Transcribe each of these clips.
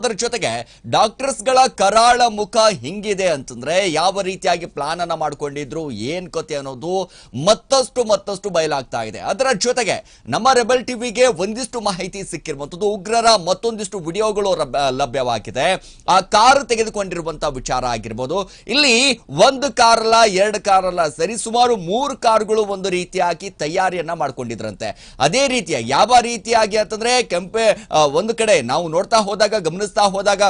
ಅದರ ಜೊತೆಗೆ ಡಾಕ್ಟರ್ಸ್ಗಳ ಕರಾಳ ಮುಖ ಹಿಂಗಿದೆ ಅಂತಂದ್ರೆ ಯಾವ ರೀತಿಯಾಗಿ ಪ್ಲಾನ್ ಅನ್ನ ಮಾಡ್ಕೊಂಡಿದ್ರು, ಏನ್ ಕತೆ ಅನ್ನೋದು ಮತ್ತಷ್ಟು ಮತ್ತಷ್ಟು ಬಯಲಾಗ್ತಾ ಇದೆ. ಅದರ ಜೊತೆಗೆ ನಮ್ಮ ರೆಬಲ್ ಟಿವಿಗೆ ಒಂದಿಷ್ಟು ಮಾಹಿತಿ ಸಿಕ್ಕಿರುವಂತದ್ದು ಉಗ್ರರ ಮತ್ತೊಂದಿಷ್ಟು ವಿಡಿಯೋಗಳು ಲಭ್ಯವಾಗಿದೆ. ಆ ಕಾರ್ ತೆಗೆದುಕೊಂಡಿರುವಂತಹ ವಿಚಾರ ಆಗಿರ್ಬೋದು. ಇಲ್ಲಿ ಒಂದು ಕಾರಲ್ಲ, ಎರಡು ಕಾರ್ ಅಲ್ಲ ಸರಿ, ಸುಮಾರು ಮೂರು ಕಾರ್ಗಳು ಒಂದು ರೀತಿಯಾಗಿ ತಯಾರಿಯನ್ನ ಮಾಡ್ಕೊಂಡಿದ್ರಂತೆ. ಅದೇ ರೀತಿಯ ಯಾವ ರೀತಿಯಾಗಿ ಅಂತಂದ್ರೆ ಕೆಂಪೆ ಒಂದು ಕಡೆ ನಾವು ನೋಡ್ತಾ ಹೋದಾಗ ಗಮನಿಸ್ತಾ ಹೋದಾಗ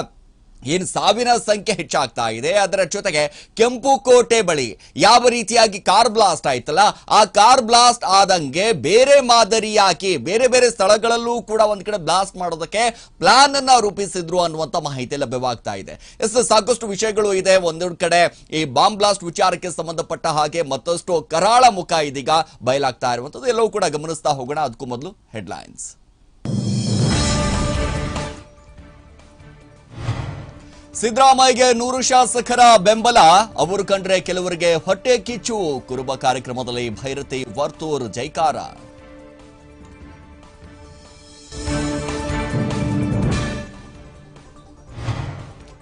ಏನು ಸಾವಿನ ಸಂಖ್ಯೆ ಹೆಚ್ಚಾಗ್ತಾ ಇದೆ, ಅದರ ಜೊತೆಗೆ ಕೆಂಪು ಕೋಟೆ ಬಳಿ ಯಾವ ರೀತಿಯಾಗಿ ಕಾರ್ ಬ್ಲಾಸ್ಟ್ ಆಯ್ತಲ್ಲ, ಆ ಕಾರ್ ಬ್ಲಾಸ್ಟ್ ಆದಂಗೆ ಬೇರೆ ಮಾದರಿಯಾಗಿ ಬೇರೆ ಬೇರೆ ಸ್ಥಳಗಳಲ್ಲೂ ಕೂಡ ಒಂದ್ ಕಡೆ ಬ್ಲಾಸ್ಟ್ ಮಾಡೋದಕ್ಕೆ ಪ್ಲಾನ್ ಅನ್ನ ರೂಪಿಸಿದ್ರು ಅನ್ನುವಂತ ಮಾಹಿತಿ ಲಭ್ಯವಾಗ್ತಾ ಇದೆ. ಎಸ್, ಸಾಕಷ್ಟು ವಿಷಯಗಳು ಇದೆ. ಒಂದೊಂದು ಕಡೆ ಈ ಬಾಂಬ್ ಬ್ಲಾಸ್ಟ್ ವಿಚಾರಕ್ಕೆ ಸಂಬಂಧಪಟ್ಟ ಹಾಗೆ ಮತ್ತಷ್ಟು ಕರಾಳ ಮುಖ ಇದೀಗ ಬಯಲಾಗ್ತಾ ಇರುವಂಥದ್ದು. ಎಲ್ಲವೂ ಕೂಡ ಗಮನಿಸ್ತಾ ಹೋಗೋಣ. ಅದಕ್ಕೂ ಮೊದಲು ಹೆಡ್ಲೈನ್ಸ್. ಸಿದ್ದರಾಮಯ್ಯಗೆ ನೂರು ಶಾಸಕರ ಬೆಂಬಲ. ಅವರು ಕಂಡ್ರೆ ಕೆಲವರಿಗೆ ಹೊಟ್ಟೆ ಕಿಚ್ಚು. ಕುರುಬ ಕಾರ್ಯಕ್ರಮದಲ್ಲಿ ಭೈರತಿ ವರ್ತೂರ್ ಜೈಕಾರ.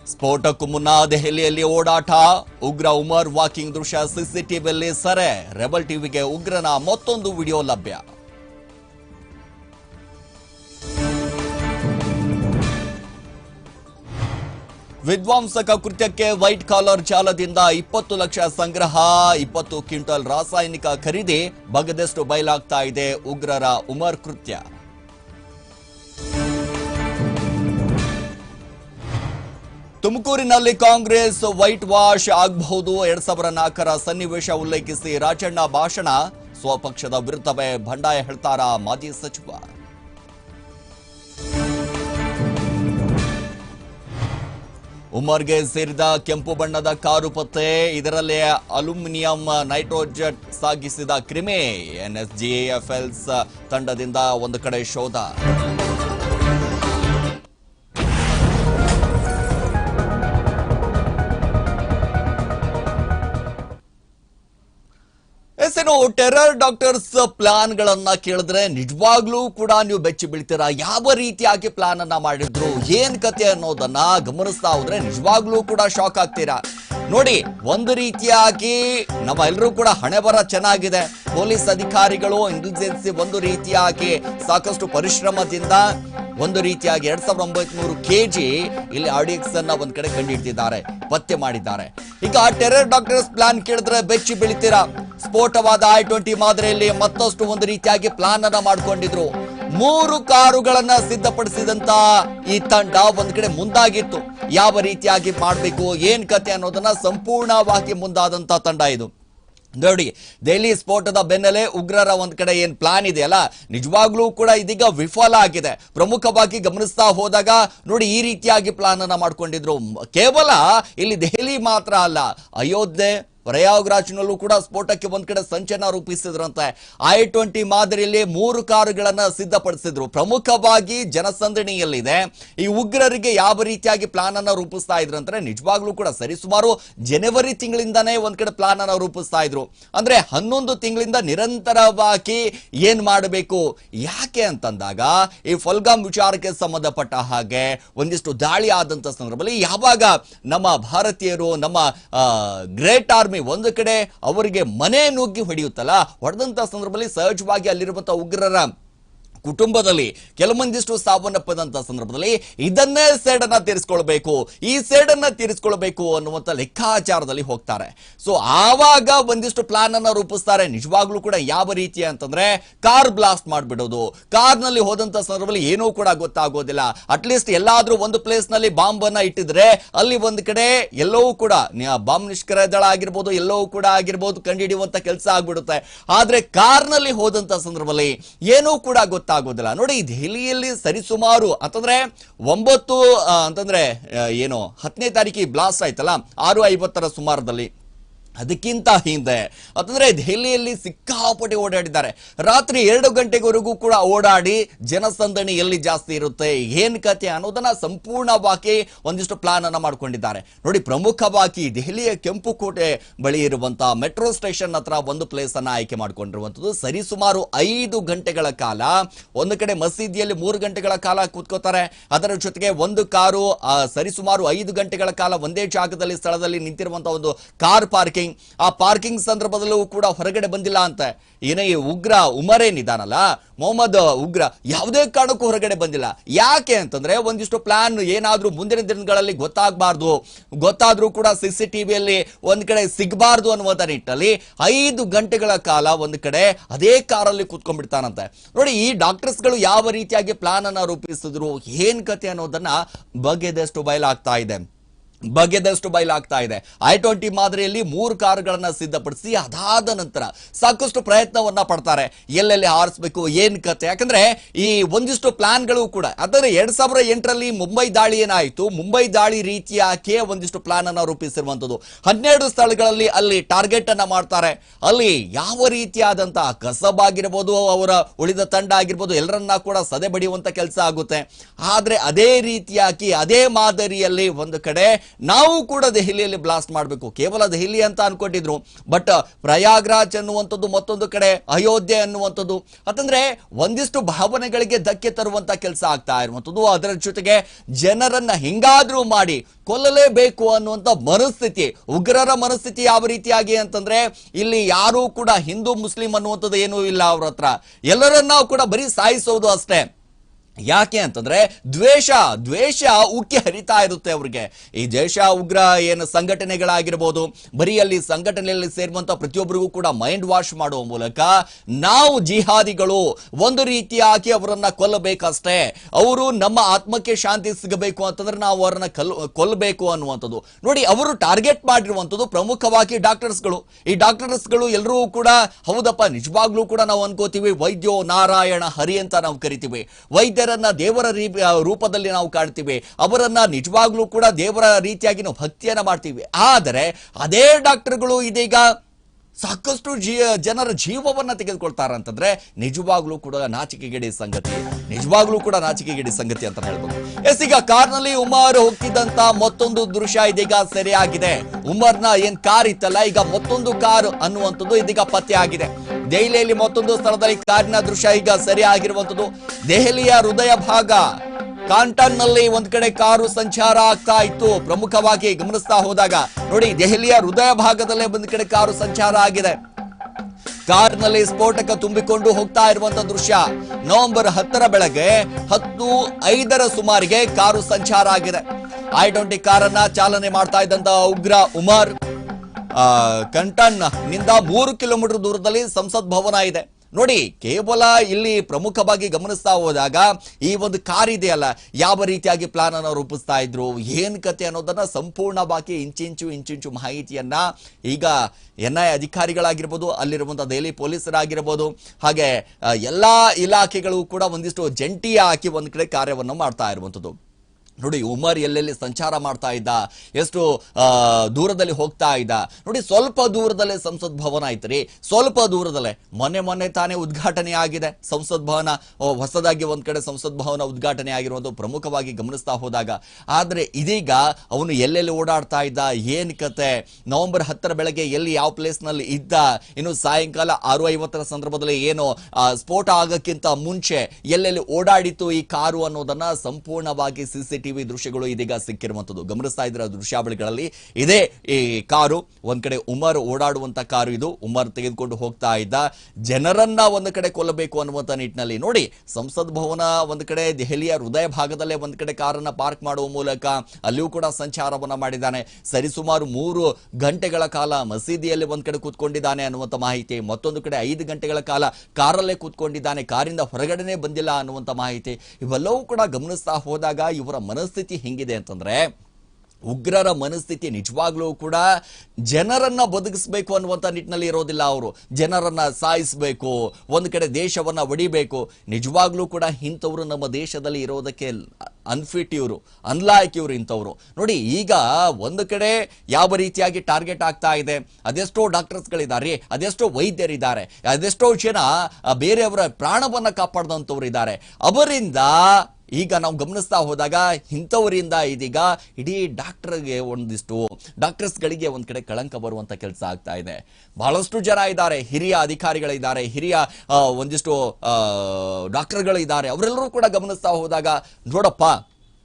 ಸ್ಫೋಟಕ್ಕೂ ಮುನ್ನ ದೆಹಲಿಯಲ್ಲಿ ಓಡಾಟ. ಉಗ್ರ ಉಮರ್ ವಾಕಿಂಗ್ ದೃಶ್ಯ ಸಿಸಿಟಿವಿಯಲ್ಲಿ ಸರೆ. ರೆಬಲ್ ಟಿವಿಗೆ ಉಗ್ರನ ಮತ್ತೊಂದು ವಿಡಿಯೋ ಲಭ್ಯ. ವಿಧ್ವಂಸಕ ಕೃತ್ಯಕ್ಕೆ ವೈಟ್ ಕಾಲರ್ ಜಾಲದಿಂದ ಇಪ್ಪತ್ತು ಲಕ್ಷ ಸಂಗ್ರಹ, ಇಪ್ಪತ್ತು ಕ್ವಿಂಟಲ್ ರಾಸಾಯನಿಕ ಖರೀದಿ ಬಗದಷ್ಟು ಬಯಲಾಗ್ತಾ ಇದೆ ಉಗ್ರರ ಉಮರ್ ಕೃತ್ಯ. ತುಮಕೂರಿನಲ್ಲಿ ಕಾಂಗ್ರೆಸ್ ವೈಟ್ ವಾಶ್ ಆಗಬಹುದು. ಎರಡ್ ಸಾವಿರದ ನಾಲ್ಕರ ಸನ್ನಿವೇಶ ಉಲ್ಲೇಖಿಸಿ ರಾಜಣ್ಣ ಭಾಷಣ. ಸ್ವಪಕ್ಷದ ವಿರುದ್ಧವೇ ಬಂಡಾಯ ಹೇಳ್ತಾರ ಮಾಜಿ ಸಚಿವ. ಉಮರ್ಗೆ ಸೇರಿದ ಕೆಂಪು ಬಣ್ಣದ ಕಾರು ಪತ್ತೆ, ಇದರಲ್ಲಿ ಅಲ್ಯೂಮಿನಿಯಂ ನೈಟ್ರೋಜೆಟ್ ಸಾಗಿಸಿದ ಕ್ರಿಮೆ. ಎನ್ಎಸ್ಜಿಎಫ್ಎಲ್ಸ್ ತಂಡದಿಂದ ಒಂದು ಕಡೆ ಶೋಧ. ಏನು ಟೆರರ್ ಡಾಕ್ಟರ್ಸ್ ಪ್ಲಾನ್ ಗಳನ್ನ ಕೇಳಿದ್ರೆ ನಿಜವಾಗ್ಲೂ ಕೂಡ ನೀವು ಬೆಚ್ಚಿ ಬೀಳ್ತೀರಾ? ಯಾವ ರೀತಿಯಾಗಿ ಪ್ಲಾನ್ ಅನ್ನ ಮಾಡಿದ್ರು? ಏನ್ ಕತೆ ಅನ್ನೋದನ್ನ ಗಮನಿಸ್ತಾ ಹೋದ್ರೆ ನಿಜವಾಗ್ಲೂ ಕೂಡ ಶಾಕ್ ಆಗ್ತೀರಾ? ನೋಡಿ, ಒಂದು ರೀತಿಯಾಗಿ ನಮ್ಮ ಎಲ್ಲರೂ ಕೂಡ ಹಣೆ ಬರ ಚೆನ್ನಾಗಿದೆ. ಪೊಲೀಸ್ ಅಧಿಕಾರಿಗಳು ಇಂಟೆಲಿಜೆನ್ಸಿ ಒಂದು ರೀತಿಯಾಗಿ ಸಾಕಷ್ಟು ಪರಿಶ್ರಮದಿಂದ ಒಂದು ರೀತಿಯಾಗಿ ಎರಡ್ ಸಾವಿರದ ಒಂಬೈನೂರು ಕೆಜಿ ಇಲ್ಲಿ ಆಡಿಯನ್ಸ್ ಅನ್ನ ಒಂದ್ ಕಡೆ ಕಂಡಿಡ್ತಿದ್ದಾರೆ ಪತ್ತೆ ಮಾಡಿದ್ದಾರೆ. ಈಗ ಟೆರರ್ ಡಾಕ್ಟರ್ಸ್ ಪ್ಲಾನ್ ಕೇಳಿದ್ರೆ ಬೆಚ್ಚಿ ಬೀಳ್ತೀರಾ? ಸ್ಫೋಟವಾದ ಐ ಟ್ವೆಂಟಿ ಮಾದರಿಯಲ್ಲಿ ಮತ್ತಷ್ಟು ಒಂದು ರೀತಿಯಾಗಿ ಪ್ಲಾನ್ ಅನ್ನ ಮಾಡ್ಕೊಂಡಿದ್ರು. ಮೂರು ಕಾರುಗಳನ್ನ ಸಿದ್ಧಪಡಿಸಿದಂತ ಈ ತಂಡ ಒಂದ್ ಕಡೆ ಮುಂದಾಗಿತ್ತು. ಯಾವ ರೀತಿಯಾಗಿ ಮಾಡಬೇಕು, ಏನ್ ಕತೆ ಅನ್ನೋದನ್ನ ಸಂಪೂರ್ಣವಾಗಿ ಮುಂದಾದಂತ ತಂಡ ಇದು. ನೋಡಿ, ದೆಹಲಿ ಸ್ಫೋಟದ ಬೆನ್ನಲ್ಲೇ ಉಗ್ರರ ಒಂದ್ ಕಡೆ ಏನ್ ಪ್ಲಾನ್ ಇದೆಯಲ್ಲ ನಿಜವಾಗ್ಲೂ ಕೂಡ ಇದೀಗ ವಿಫಲ ಆಗಿದೆ. ಪ್ರಮುಖವಾಗಿ ಗಮನಿಸ್ತಾ ಹೋದಾಗ, ನೋಡಿ, ಈ ರೀತಿಯಾಗಿ ಪ್ಲಾನ್ ಅನ್ನ ಮಾಡ್ಕೊಂಡಿದ್ರು. ಕೇವಲ ಇಲ್ಲಿ ದೆಹಲಿ ಮಾತ್ರ ಅಲ್ಲ, ಅಯೋಧ್ಯೆ ಪ್ರಯಾಗ್ರಾಜ್ನಲ್ಲೂ ಕೂಡ ಸ್ಫೋಟಕ್ಕೆ ಒಂದ್ ಕಡೆ ಸಂಚನ ರೂಪಿಸಿದ್ರಂತೆ. ಐ ಟ್ವೆಂಟಿ ಮಾದರಿಯಲ್ಲಿ ಮೂರು ಕಾರುಗಳನ್ನ ಸಿದ್ಧಪಡಿಸಿದ್ರು. ಪ್ರಮುಖವಾಗಿ ಜನಸಂದಣಿಯಲ್ಲಿದೆ. ಈ ಉಗ್ರರಿಗೆ ಯಾವ ರೀತಿಯಾಗಿ ಪ್ಲಾನ್ ಅನ್ನ ರೂಪಿಸ್ತಾ ಇದ್ರು ಅಂದ್ರೆ ನಿಜವಾಗ್ಲೂ ಕೂಡ ಸರಿಸುಮಾರು ಜನವರಿ ತಿಂಗಳಿಂದಾನೇ ಒಂದ್ ಕಡೆ ಪ್ಲಾನ್ ಅನ್ನ ರೂಪಿಸ್ತಾ ಇದ್ರು. ಅಂದ್ರೆ ಹನ್ನೊಂದು ತಿಂಗಳಿಂದ ನಿರಂತರವಾಗಿ ಏನ್ ಮಾಡಬೇಕು? ಯಾಕೆ ಅಂತಂದಾಗ ಈ ಫಲ್ಗಾಮ್ ವಿಚಾರಕ್ಕೆ ಸಂಬಂಧಪಟ್ಟ ಹಾಗೆ ಒಂದಿಷ್ಟು ದಾಳಿ ಆದಂತ ಸಂದರ್ಭದಲ್ಲಿ ಯಾವಾಗ ನಮ್ಮ ಭಾರತೀಯರು, ನಮ್ಮ ಗ್ರೇಟ್ ಆರ್ಮಿ ಒಂದು ಕಡೆ ಅವರಿಗೆ ಮನೆ ನುಗ್ಗಿ ಹೊಡೆಯುತ್ತಲ್ಲ ಹೊಡೆದಂತಹ ಸಂದರ್ಭದಲ್ಲಿ ಸಹಜವಾಗಿ ಅಲ್ಲಿರುವಂತಹ ಉಗ್ರರ ಕುಟುಂಬದಲ್ಲಿ ಕೆಲವೊಂದಿಷ್ಟು ಸಾವನ್ನಪ್ಪದಂತ ಸಂದರ್ಭದಲ್ಲಿ ಇದನ್ನೇ ಸೇಡನ್ನ ತೀರಿಸ್ಕೊಳ್ಬೇಕು, ಈ ಸೇಡನ್ನ ತೀರಿಸ್ಕೊಳ್ಬೇಕು ಅನ್ನುವಂಥ ಲೆಕ್ಕಾಚಾರದಲ್ಲಿ ಹೋಗ್ತಾರೆ. ಸೊ ಆವಾಗ ಒಂದಿಷ್ಟು ಪ್ಲಾನ್ ಅನ್ನ ರೂಪಿಸ್ತಾರೆ. ನಿಜವಾಗ್ಲೂ ಕೂಡ ಯಾವ ರೀತಿ ಅಂತಂದ್ರೆ ಕಾರ್ ಬ್ಲಾಸ್ಟ್ ಮಾಡ್ಬಿಡೋದು. ಕಾರ್ನಲ್ಲಿ ಹೋದಂತ ಸಂದರ್ಭದಲ್ಲಿ ಏನೂ ಕೂಡ ಗೊತ್ತಾಗೋದಿಲ್ಲ. ಅಟ್ಲೀಸ್ಟ್ ಎಲ್ಲಾದ್ರೂ ಒಂದು ಪ್ಲೇಸ್ನಲ್ಲಿ ಬಾಂಬ್ ಅನ್ನ ಇಟ್ಟಿದ್ರೆ ಅಲ್ಲಿ ಒಂದ್ ಕಡೆ ಎಲ್ಲವೂ ಕೂಡ ಬಾಂಬ್ ನಿಷ್ಕ್ರಿಯ ದಳ ಆಗಿರ್ಬೋದು, ಎಲ್ಲವೂ ಕೂಡ ಆಗಿರ್ಬೋದು ಕಂಡುಹಿಡಿಯುವಂತ ಕೆಲಸ ಆಗ್ಬಿಡುತ್ತೆ. ಆದ್ರೆ ಕಾರ್ನಲ್ಲಿ ಹೋದಂತ ಸಂದರ್ಭದಲ್ಲಿ ಏನೂ ಕೂಡ ಗೊತ್ತಾಗೋದಿಲ್ಲ. ನೋಡಿ ದೆಹಲಿಯಲ್ಲಿ ಸರಿಸುಮಾರು ಅಂತಂದ್ರೆ ಒಂಬತ್ತು ಅಂತಂದ್ರೆ ಏನು, ಹತ್ತನೇ ತಾರೀಕಿಗೆ ಬ್ಲಾಸ್ಟ್ ಆಯ್ತಲ್ಲ, ಆರು ಐವತ್ತರ ಸುಮಾರದಲ್ಲಿ. ಅದಕ್ಕಿಂತ ಹಿಂದೆ. ಅಂತಂದ್ರೆ ದೆಹಲಿಯಲ್ಲಿ ಸಿಕ್ಕಾಪಟ್ಟೆ ಓಡಾಡಿದ್ದಾರೆ. ರಾತ್ರಿ ಎರಡು ಗಂಟೆವರೆಗೂ ಕೂಡ ಓಡಾಡಿ ಜನಸಂದಣಿ ಎಲ್ಲಿ ಜಾಸ್ತಿ ಇರುತ್ತೆ, ಏನ್ ಕತೆ ಅನ್ನೋದನ್ನ ಸಂಪೂರ್ಣವಾಗಿ ಒಂದಿಷ್ಟು ಪ್ಲಾನ್ ಅನ್ನ ಮಾಡ್ಕೊಂಡಿದ್ದಾರೆ. ನೋಡಿ, ಪ್ರಮುಖವಾಗಿ ದೆಹಲಿಯ ಕೆಂಪು ಕೋಟೆ ಬಳಿ ಇರುವಂತಹ ಮೆಟ್ರೋ ಸ್ಟೇಷನ್ ಹತ್ರ ಒಂದು ಪ್ಲೇಸ್ ಅನ್ನ ಆಯ್ಕೆ ಮಾಡ್ಕೊಂಡಿರುವಂತದ್ದು ಸರಿಸುಮಾರು ಐದು ಗಂಟೆಗಳ ಕಾಲ, ಒಂದು ಕಡೆ ಮಸೀದಿಯಲ್ಲಿ ಮೂರು ಗಂಟೆಗಳ ಕಾಲ ಕೂತ್ಕೋತಾರೆ. ಅದರ ಜೊತೆಗೆ ಒಂದು ಕಾರು ಸರಿಸುಮಾರು ಐದು ಗಂಟೆಗಳ ಕಾಲ ಒಂದೇ ಜಾಗದಲ್ಲಿ, ಸ್ಥಳದಲ್ಲಿ ನಿಂತಿರುವಂತಹ ಒಂದು ಕಾರ್ ಪಾರ್ಕಿಂಗ್ ಆ ಪಾರ್ಕಿಂಗ್ ಸಂದರ್ಭದಲ್ಲೂ ಕೂಡ ಹೊರಗಡೆ ಬಂದಿಲ್ಲ ಅಂತ ಏನೇ ಈ ಉಗ್ರ ಉಮರ್ ಏನಿದಾನಲ್ಲ ಮೊಹಮ್ಮದ್ ಉಗ್ರ ಯಾವುದೇ ಕಾರಣಕ್ಕೂ ಹೊರಗಡೆ ಬಂದಿಲ್ಲ. ಯಾಕೆ ಅಂತಂದ್ರೆ ಒಂದಿಷ್ಟು ಪ್ಲಾನ್ ಏನಾದ್ರೂ ಮುಂದಿನ ದಿನಗಳಲ್ಲಿ ಗೊತ್ತಾಗಬಾರ್ದು. ಗೊತ್ತಾದ್ರೂ ಕೂಡ ಸಿ ಸಿ ಟಿವಿಯಲ್ಲಿ ಒಂದ್ ಕಡೆ ಸಿಗಬಾರ್ದು ಅನ್ನುವಂತ ನಿಟ್ಟಲ್ಲಿ ಐದು ಗಂಟೆಗಳ ಕಾಲ ಒಂದ್ ಕಡೆ ಅದೇ ಕಾರಲ್ಲಿ ಕೂತ್ಕೊಂಡ್ಬಿಡ್ತಾನಂತೆ. ನೋಡಿ, ಈ ಡಾಕ್ಟರ್ಸ್ಗಳು ಯಾವ ರೀತಿಯಾಗಿ ಪ್ಲಾನ್ ಅನ್ನ ರೂಪಿಸಿದ್ರು, ಏನ್ ಕತೆ ಅನ್ನೋದನ್ನ ಬಗೆದಷ್ಟು ಬಯಲಾಗ್ತಾ ಇದೆ. ಬಗೆದಷ್ಟು ಬಯಲಾಗ್ತಾ ಇದೆ. ಐ ಟ್ವೆಂಟಿ ಮಾದರಿಯಲ್ಲಿ ಮೂರು ಕಾರುಗಳನ್ನು ಸಿದ್ಧಪಡಿಸಿ ಅದಾದ ನಂತರ ಸಾಕಷ್ಟು ಪ್ರಯತ್ನವನ್ನ ಪಡ್ತಾರೆ. ಎಲ್ಲೆಲ್ಲಿ ಹಾರಿಸ್ಬೇಕು, ಏನು ಕತೆ? ಯಾಕಂದ್ರೆ ಈ ಒಂದಿಷ್ಟು ಪ್ಲಾನ್ಗಳು ಕೂಡ ಅದರ ಎರಡ್ ಸಾವಿರದ ಎಂಟರಲ್ಲಿ ಮುಂಬೈ ದಾಳಿ ಏನಾಯಿತು? ಮುಂಬೈ ದಾಳಿ ರೀತಿಯಾಕೆ ಒಂದಿಷ್ಟು ಪ್ಲಾನ್ ಅನ್ನ ರೂಪಿಸಿರುವಂತದ್ದು ಹನ್ನೆರಡು ಸ್ಥಳಗಳಲ್ಲಿ ಅಲ್ಲಿ ಟಾರ್ಗೆಟ್ ಅನ್ನ ಮಾಡ್ತಾರೆ. ಅಲ್ಲಿ ಯಾವ ರೀತಿಯಾದಂತಹ ಕಸಬ್ ಆಗಿರ್ಬೋದು, ಅವರ ಉಳಿದ ತಂಡ ಆಗಿರ್ಬೋದು, ಎಲ್ಲರನ್ನ ಕೂಡ ಸದೆ ಬಡಿಯುವಂತ ಕೆಲಸ ಆಗುತ್ತೆ. ಆದರೆ ಅದೇ ರೀತಿಯಾಗಿ ಅದೇ ಮಾದರಿಯಲ್ಲಿ ಒಂದು ಕಡೆ ನಾವು ಕೂಡ ದೆಹಲಿಯಲ್ಲಿ ಬ್ಲಾಸ್ಟ್ ಮಾಡಬೇಕು. ಕೇವಲ ದೆಹಲಿ ಅಂತ ಅನ್ಕೊಂಡಿದ್ರು ಬಟ್ ಪ್ರಯಾಗ್ರಾಜ್ ಅನ್ನುವಂಥದ್ದು ಮತ್ತೊಂದು ಕಡೆ, ಅಯೋಧ್ಯೆ ಅನ್ನುವಂಥದ್ದು. ಅಂತಂದ್ರೆ ಒಂದಿಷ್ಟು ಭಾವನೆಗಳಿಗೆ ಧಕ್ಕೆ ತರುವಂತ ಕೆಲಸ ಆಗ್ತಾ ಇರುವಂಥದ್ದು. ಅದರ ಜೊತೆಗೆ ಜನರನ್ನ ಹಿಂಗಾದ್ರೂ ಮಾಡಿ ಕೊಲ್ಲಲೇಬೇಕು ಅನ್ನುವಂತ ಮನಸ್ಥಿತಿ, ಉಗ್ರರ ಮನಸ್ಥಿತಿ ಯಾವ ರೀತಿಯಾಗಿ ಅಂತಂದ್ರೆ, ಇಲ್ಲಿ ಯಾರೂ ಕೂಡ ಹಿಂದೂ, ಮುಸ್ಲಿಂ ಅನ್ನುವಂಥದ್ದು ಏನೂ ಇಲ್ಲ ಅವ್ರ ಹತ್ರ. ಎಲ್ಲರನ್ನ ಕೂಡ ಬರೀ ಸಾಯಿಸೋದು ಅಷ್ಟೇ. ಯಾಕೆ ಅಂತಂದ್ರೆ ದ್ವೇಷ ದ್ವೇಷ ಉಕ್ಕಿ ಹರಿತಾ ಇರುತ್ತೆ ಅವ್ರಿಗೆ. ಈ ದ್ವೇಷ, ಉಗ್ರ ಏನು ಸಂಘಟನೆಗಳಾಗಿರ್ಬೋದು, ಬರೀ ಅಲ್ಲಿ ಸಂಘಟನೆಯಲ್ಲಿ ಸೇರುವಂತ ಪ್ರತಿಯೊಬ್ಬರಿಗೂ ಕೂಡ ಮೈಂಡ್ ವಾಶ್ ಮಾಡುವ ಮೂಲಕ ನಾವು ಜಿಹಾದಿಗಳು ಒಂದು ರೀತಿಯಾಗಿ ಅವರನ್ನ ಕೊಲ್ಲಬೇಕಷ್ಟೇ. ಅವರು ನಮ್ಮ ಆತ್ಮಕ್ಕೆ ಶಾಂತಿ ಸಿಗಬೇಕು ಅಂತಂದ್ರೆ ನಾವು ಅವರನ್ನ ಕಲ್ ಕೊಲ್ಲಬೇಕು ಅನ್ನುವಂಥದ್ದು. ನೋಡಿ, ಅವರು ಟಾರ್ಗೆಟ್ ಮಾಡಿರುವಂಥದ್ದು ಪ್ರಮುಖವಾಗಿ ಡಾಕ್ಟರ್ಸ್ಗಳು ಈ ಡಾಕ್ಟರ್ಸ್ಗಳು ಎಲ್ಲರೂ ಕೂಡ, ಹೌದಪ್ಪ, ನಿಜವಾಗ್ಲೂ ಕೂಡ ನಾವು ಅನ್ಕೋತೀವಿ, ವೈದ್ಯೋ ನಾರಾಯಣ ಹರಿ ಅಂತ ನಾವು ಕರಿತೀವಿ. ವೈದ್ಯರನ್ನ ದೇವರ ರೂಪದಲ್ಲಿ ನಾವು ಕಾಣ್ತೀವಿ. ಅವರನ್ನ ನಿಜವಾಗ್ಲೂ ಕೂಡ ದೇವರ ರೀತಿಯಾಗಿ ನಾವು ಭಕ್ತಿಯನ್ನ ಮಾಡ್ತೀವಿ. ಆದರೆ, ಅದೇ ಡಾಕ್ಟರ್ಗಳು ಇದೀಗ ಸಾಕಷ್ಟು ಜೀ, ಜನರ ಜೀವವನ್ನ ತೆಗೆದುಕೊಳ್ತಾರಂತಂದ್ರೆ ನಿಜವಾಗ್ಲೂ ಕೂಡ ನಾಚಿಕೆಗೆಡಿ ಸಂಗತಿ. ನಿಜವಾಗ್ಲೂ ಕೂಡ ನಾಚಿಕೆಗೆಡಿ ಸಂಗತಿ ಅಂತ ಹೇಳ್ಬೋದು. ಎಸ್, ಈಗ ಕಾರ್ನಲ್ಲಿ ಉಮರ್ ಹೋಗ್ತಿದ್ದಂತ ಮತ್ತೊಂದು ದೃಶ್ಯ ಇದೀಗ ಸೆರೆಯಾಗಿದೆ. ಉಮರ್ನ ಏನ್ ಕಾರ್ ಇತ್ತಲ್ಲ, ಈಗ ಮತ್ತೊಂದು ಕಾರ್ ಅನ್ನುವಂಥದ್ದು ಇದೀಗ ಪತ್ತೆ ಆಗಿದೆ ದೆಹಲಿಯಲ್ಲಿ ಮತ್ತೊಂದು ಸ್ಥಳದಲ್ಲಿ ಕಾರಿನ ದೃಶ್ಯ ಈಗ ಸೆರೆ ಆಗಿರುವಂಥದ್ದು ದೆಹಲಿಯ ಹೃದಯ ಭಾಗ. ಕಾಂಟನ್ನಲ್ಲಿ ಒಂದ್ ಕಡೆ ಕಾರು ಸಂಚಾರ ಆಗ್ತಾ ಇತ್ತು. ಪ್ರಮುಖವಾಗಿ ಗಮನಿಸ್ತಾ ಹೋದಾಗ, ನೋಡಿ, ದೆಹಲಿಯ ಹೃದಯ ಭಾಗದಲ್ಲೇ ಒಂದ್ ಕಡೆ ಕಾರು ಸಂಚಾರ ಆಗಿದೆ. ಕಾರ್ನಲ್ಲಿ ಸ್ಫೋಟಕ ತುಂಬಿಕೊಂಡು ಹೋಗ್ತಾ ಇರುವಂತ ದೃಶ್ಯ. ನವೆಂಬರ್ ಹತ್ತರ ಬೆಳಗ್ಗೆ ಹತ್ತು, ಐದರ ಸುಮಾರಿಗೆ ಕಾರು ಸಂಚಾರ ಆಗಿದೆ. ಐ ಟ್ವೆಂಟಿ ಕಾರನ್ನ ಚಾಲನೆ ಮಾಡ್ತಾ ಇದ್ದಂತ ಉಗ್ರ ಉಮರ್ ಕಂಟನ್ನಿಂದ ಮೂರು ಕಿಲೋಮೀಟರ್ ದೂರದಲ್ಲಿ ಸಂಸತ್ ಭವನ ಇದೆ. ನೋಡಿ, ಕೇವಲ ಇಲ್ಲಿ ಪ್ರಮುಖವಾಗಿ ಗಮನಿಸ್ತಾ ಹೋದಾಗ ಈ ಒಂದು ಕಾರ್ ಇದೆಯಲ್ಲ, ಯಾವ ರೀತಿಯಾಗಿ ಪ್ಲಾನ್ ಅನ್ನು ರೂಪಿಸ್ತಾ ಇದ್ರು, ಏನ್ ಕತೆ ಅನ್ನೋದನ್ನ ಸಂಪೂರ್ಣವಾಗಿ ಇಂಚಿಂಚು ಇಂಚಿಂಚು ಮಾಹಿತಿಯನ್ನ ಈಗ ಎನ್ ಐ ಅಧಿಕಾರಿಗಳಾಗಿರ್ಬೋದು ಅಲ್ಲಿರುವಂತಹ ದೆಹಲಿ ಪೊಲೀಸರಾಗಿರ್ಬೋದು, ಹಾಗೆ ಎಲ್ಲಾ ಇಲಾಖೆಗಳು ಕೂಡ ಒಂದಿಷ್ಟು ಜಂಟಿ ಹಾಕಿ ಒಂದ್ ಕಡೆ ಕಾರ್ಯವನ್ನು ಮಾಡ್ತಾ ಇರುವಂತದ್ದು. ನೋಡಿ, ಉಮರ್ ಎಲ್ಲೆಲ್ಲಿ ಸಂಚಾರ ಮಾಡ್ತಾ ಇದ್ದ, ಎಷ್ಟು ದೂರದಲ್ಲಿ ಹೋಗ್ತಾ ಇದ್ದ. ನೋಡಿ, ಸ್ವಲ್ಪ ದೂರದಲ್ಲೇ ಸಂಸತ್ ಭವನ ಐತ್ರಿ. ಸ್ವಲ್ಪ ದೂರದಲ್ಲೇ. ಮೊನ್ನೆ ಮೊನ್ನೆ ತಾನೇ ಉದ್ಘಾಟನೆ ಆಗಿದೆ. ಸಂಸತ್ ಭವನ ಹೊಸದಾಗಿ ಒಂದ್ ಕಡೆ ಸಂಸತ್ ಭವನ ಉದ್ಘಾಟನೆ ಆಗಿರುವುದು ಪ್ರಮುಖವಾಗಿ ಗಮನಿಸ್ತಾ ಹೋದಾಗ. ಆದ್ರೆ ಇದೀಗ ಅವನು ಎಲ್ಲೆಲ್ಲಿ ಓಡಾಡ್ತಾ ಇದ್ದ, ಏನ್ ಕತೆ, ನವೆಂಬರ್ ಹತ್ತರ ಬೆಳಗ್ಗೆ ಎಲ್ಲಿ ಯಾವ ಪ್ಲೇಸ್ನಲ್ಲಿ ಇದ್ದ, ಇನ್ನು ಸಾಯಂಕಾಲ ಆರು ಐವತ್ತರ ಸಂದರ್ಭದಲ್ಲಿ ಏನು ಸ್ಫೋಟ ಆಗಕ್ಕಿಂತ ಮುಂಚೆ ಎಲ್ಲೆಲ್ಲಿ ಓಡಾಡಿತ್ತು ಈ ಕಾರು ಅನ್ನೋದನ್ನ ಸಂಪೂರ್ಣವಾಗಿ ಸಿಸಿಟಿವಿ ದೃಶ್ಯಗಳು ಇದೀಗ ಸಿಕ್ಕಿರುವಂತದ್ದು. ಗಮನಿಸ್ತಾ ಇದ್ರ ದೃಶ್ಯಾವಳಿಗಳಲ್ಲಿ? ಇದೇ ಈ ಕಾರು, ಒಂದ್ ಕಡೆ ಉಮರ್ ಓಡಾಡುವಂತ ಕಾರು ಇದು. ಉಮರ್ ತೆಗೆದುಕೊಂಡು ಹೋಗ್ತಾ ಇದ್ದ. ಜನರನ್ನ ಒಂದ್ ಕಡೆ ಕೊಲ್ಲಬೇಕು ಅನ್ನುವಂತ ನಿಟ್ಟಿನಲ್ಲಿ. ನೋಡಿ, ಸಂಸತ್ ಭವನ ಒಂದ್ ಕಡೆ, ದೆಹಲಿಯ ಹೃದಯ ಭಾಗದಲ್ಲೇ ಒಂದ್ ಕಡೆ ಕಾರನ್ನ ಪಾರ್ಕ್ ಮಾಡುವ ಮೂಲಕ ಅಲ್ಲಿಯೂ ಕೂಡ ಸಂಚಾರವನ್ನ ಮಾಡಿದ್ದಾನೆ. ಸರಿಸುಮಾರು ಮೂರು ಗಂಟೆಗಳ ಕಾಲ ಮಸೀದಿಯಲ್ಲಿ ಒಂದ್ ಕಡೆ ಕೂತ್ಕೊಂಡಿದ್ದಾನೆ ಅನ್ನುವಂತ ಮಾಹಿತಿ. ಮತ್ತೊಂದು ಕಡೆ ಐದು ಗಂಟೆಗಳ ಕಾಲ ಕಾರಲ್ಲೇ ಕೂತ್ಕೊಂಡಿದ್ದಾನೆ. ಕಾರಿಂದ ಹೊರಗಡೆನೆ ಬಂದಿಲ್ಲ ಅನ್ನುವಂತ ಮಾಹಿತಿ. ಇವೆಲ್ಲವೂ ಕೂಡ ಗಮನಿಸ್ತಾ ಹೋದಾಗ ಇವರ ಮನಸ್ಥಿತಿ ಹೆಂಗಿದೆ ಅಂತಂದ್ರೆ ಉಗ್ರರ ಮನಸ್ಥಿತಿ ನಿಜವಾಗ್ಲೂ ಕೂಡ ಜನರನ್ನ ಬದುಕಿಸ್ಬೇಕು ಅನ್ನುವಂಥ ನಿಟ್ಟಿನಲ್ಲಿ ಇರೋದಿಲ್ಲ ಅವರು. ಜನರನ್ನ ಸಾಯಿಸಬೇಕು, ಒಂದು ಕಡೆ ದೇಶವನ್ನ ಒಡಿಬೇಕು. ನಿಜವಾಗ್ಲೂ ಕೂಡ ಇಂಥವ್ರು ನಮ್ಮ ದೇಶದಲ್ಲಿ ಇರೋದಕ್ಕೆ ಅನ್ಫಿಟ್ ಇವರು ಅನ್ಲಾಯಕ್ ಇವರು ಇಂಥವ್ರು. ನೋಡಿ, ಈಗ ಒಂದು ಕಡೆ ಯಾವ ರೀತಿಯಾಗಿ ಟಾರ್ಗೆಟ್ ಆಗ್ತಾ ಇದೆ, ಅದೆಷ್ಟೋ ಡಾಕ್ಟರ್ಸ್ಗಳಿದ್ದಾರೆ ಅದೆಷ್ಟೋ ವೈದ್ಯರಿದ್ದಾರೆ, ಅದೆಷ್ಟೋ ಜನ ಬೇರೆಯವರ ಪ್ರಾಣವನ್ನು ಕಾಪಾಡಿದಂಥವ್ರು ಇದ್ದಾರೆ ಅವರಿಂದ ಈಗ ನಾವು ಗಮನಿಸ್ತಾ ಹೋದಾಗ ಇಂಥವರಿಂದ ಇದೀಗ ಇಡೀ ಡಾಕ್ಟರ್ಗೆ ಒಂದಿಷ್ಟು, ಡಾಕ್ಟರ್ಸ್ಗಳಿಗೆ ಒಂದು ಕಡೆ ಕಳಂಕ ಬರುವಂಥ ಕೆಲಸ ಆಗ್ತಾ ಇದೆ. ಬಹಳಷ್ಟು ಜನ ಇದ್ದಾರೆ, ಹಿರಿಯ ಅಧಿಕಾರಿಗಳಿದ್ದಾರೆ, ಹಿರಿಯ ಒಂದಿಷ್ಟು ಡಾಕ್ಟರ್ಗಳಿದ್ದಾರೆ ಅವರೆಲ್ಲರೂ ಕೂಡ ಗಮನಿಸ್ತಾ ಹೋದಾಗ, ನೋಡಪ್ಪ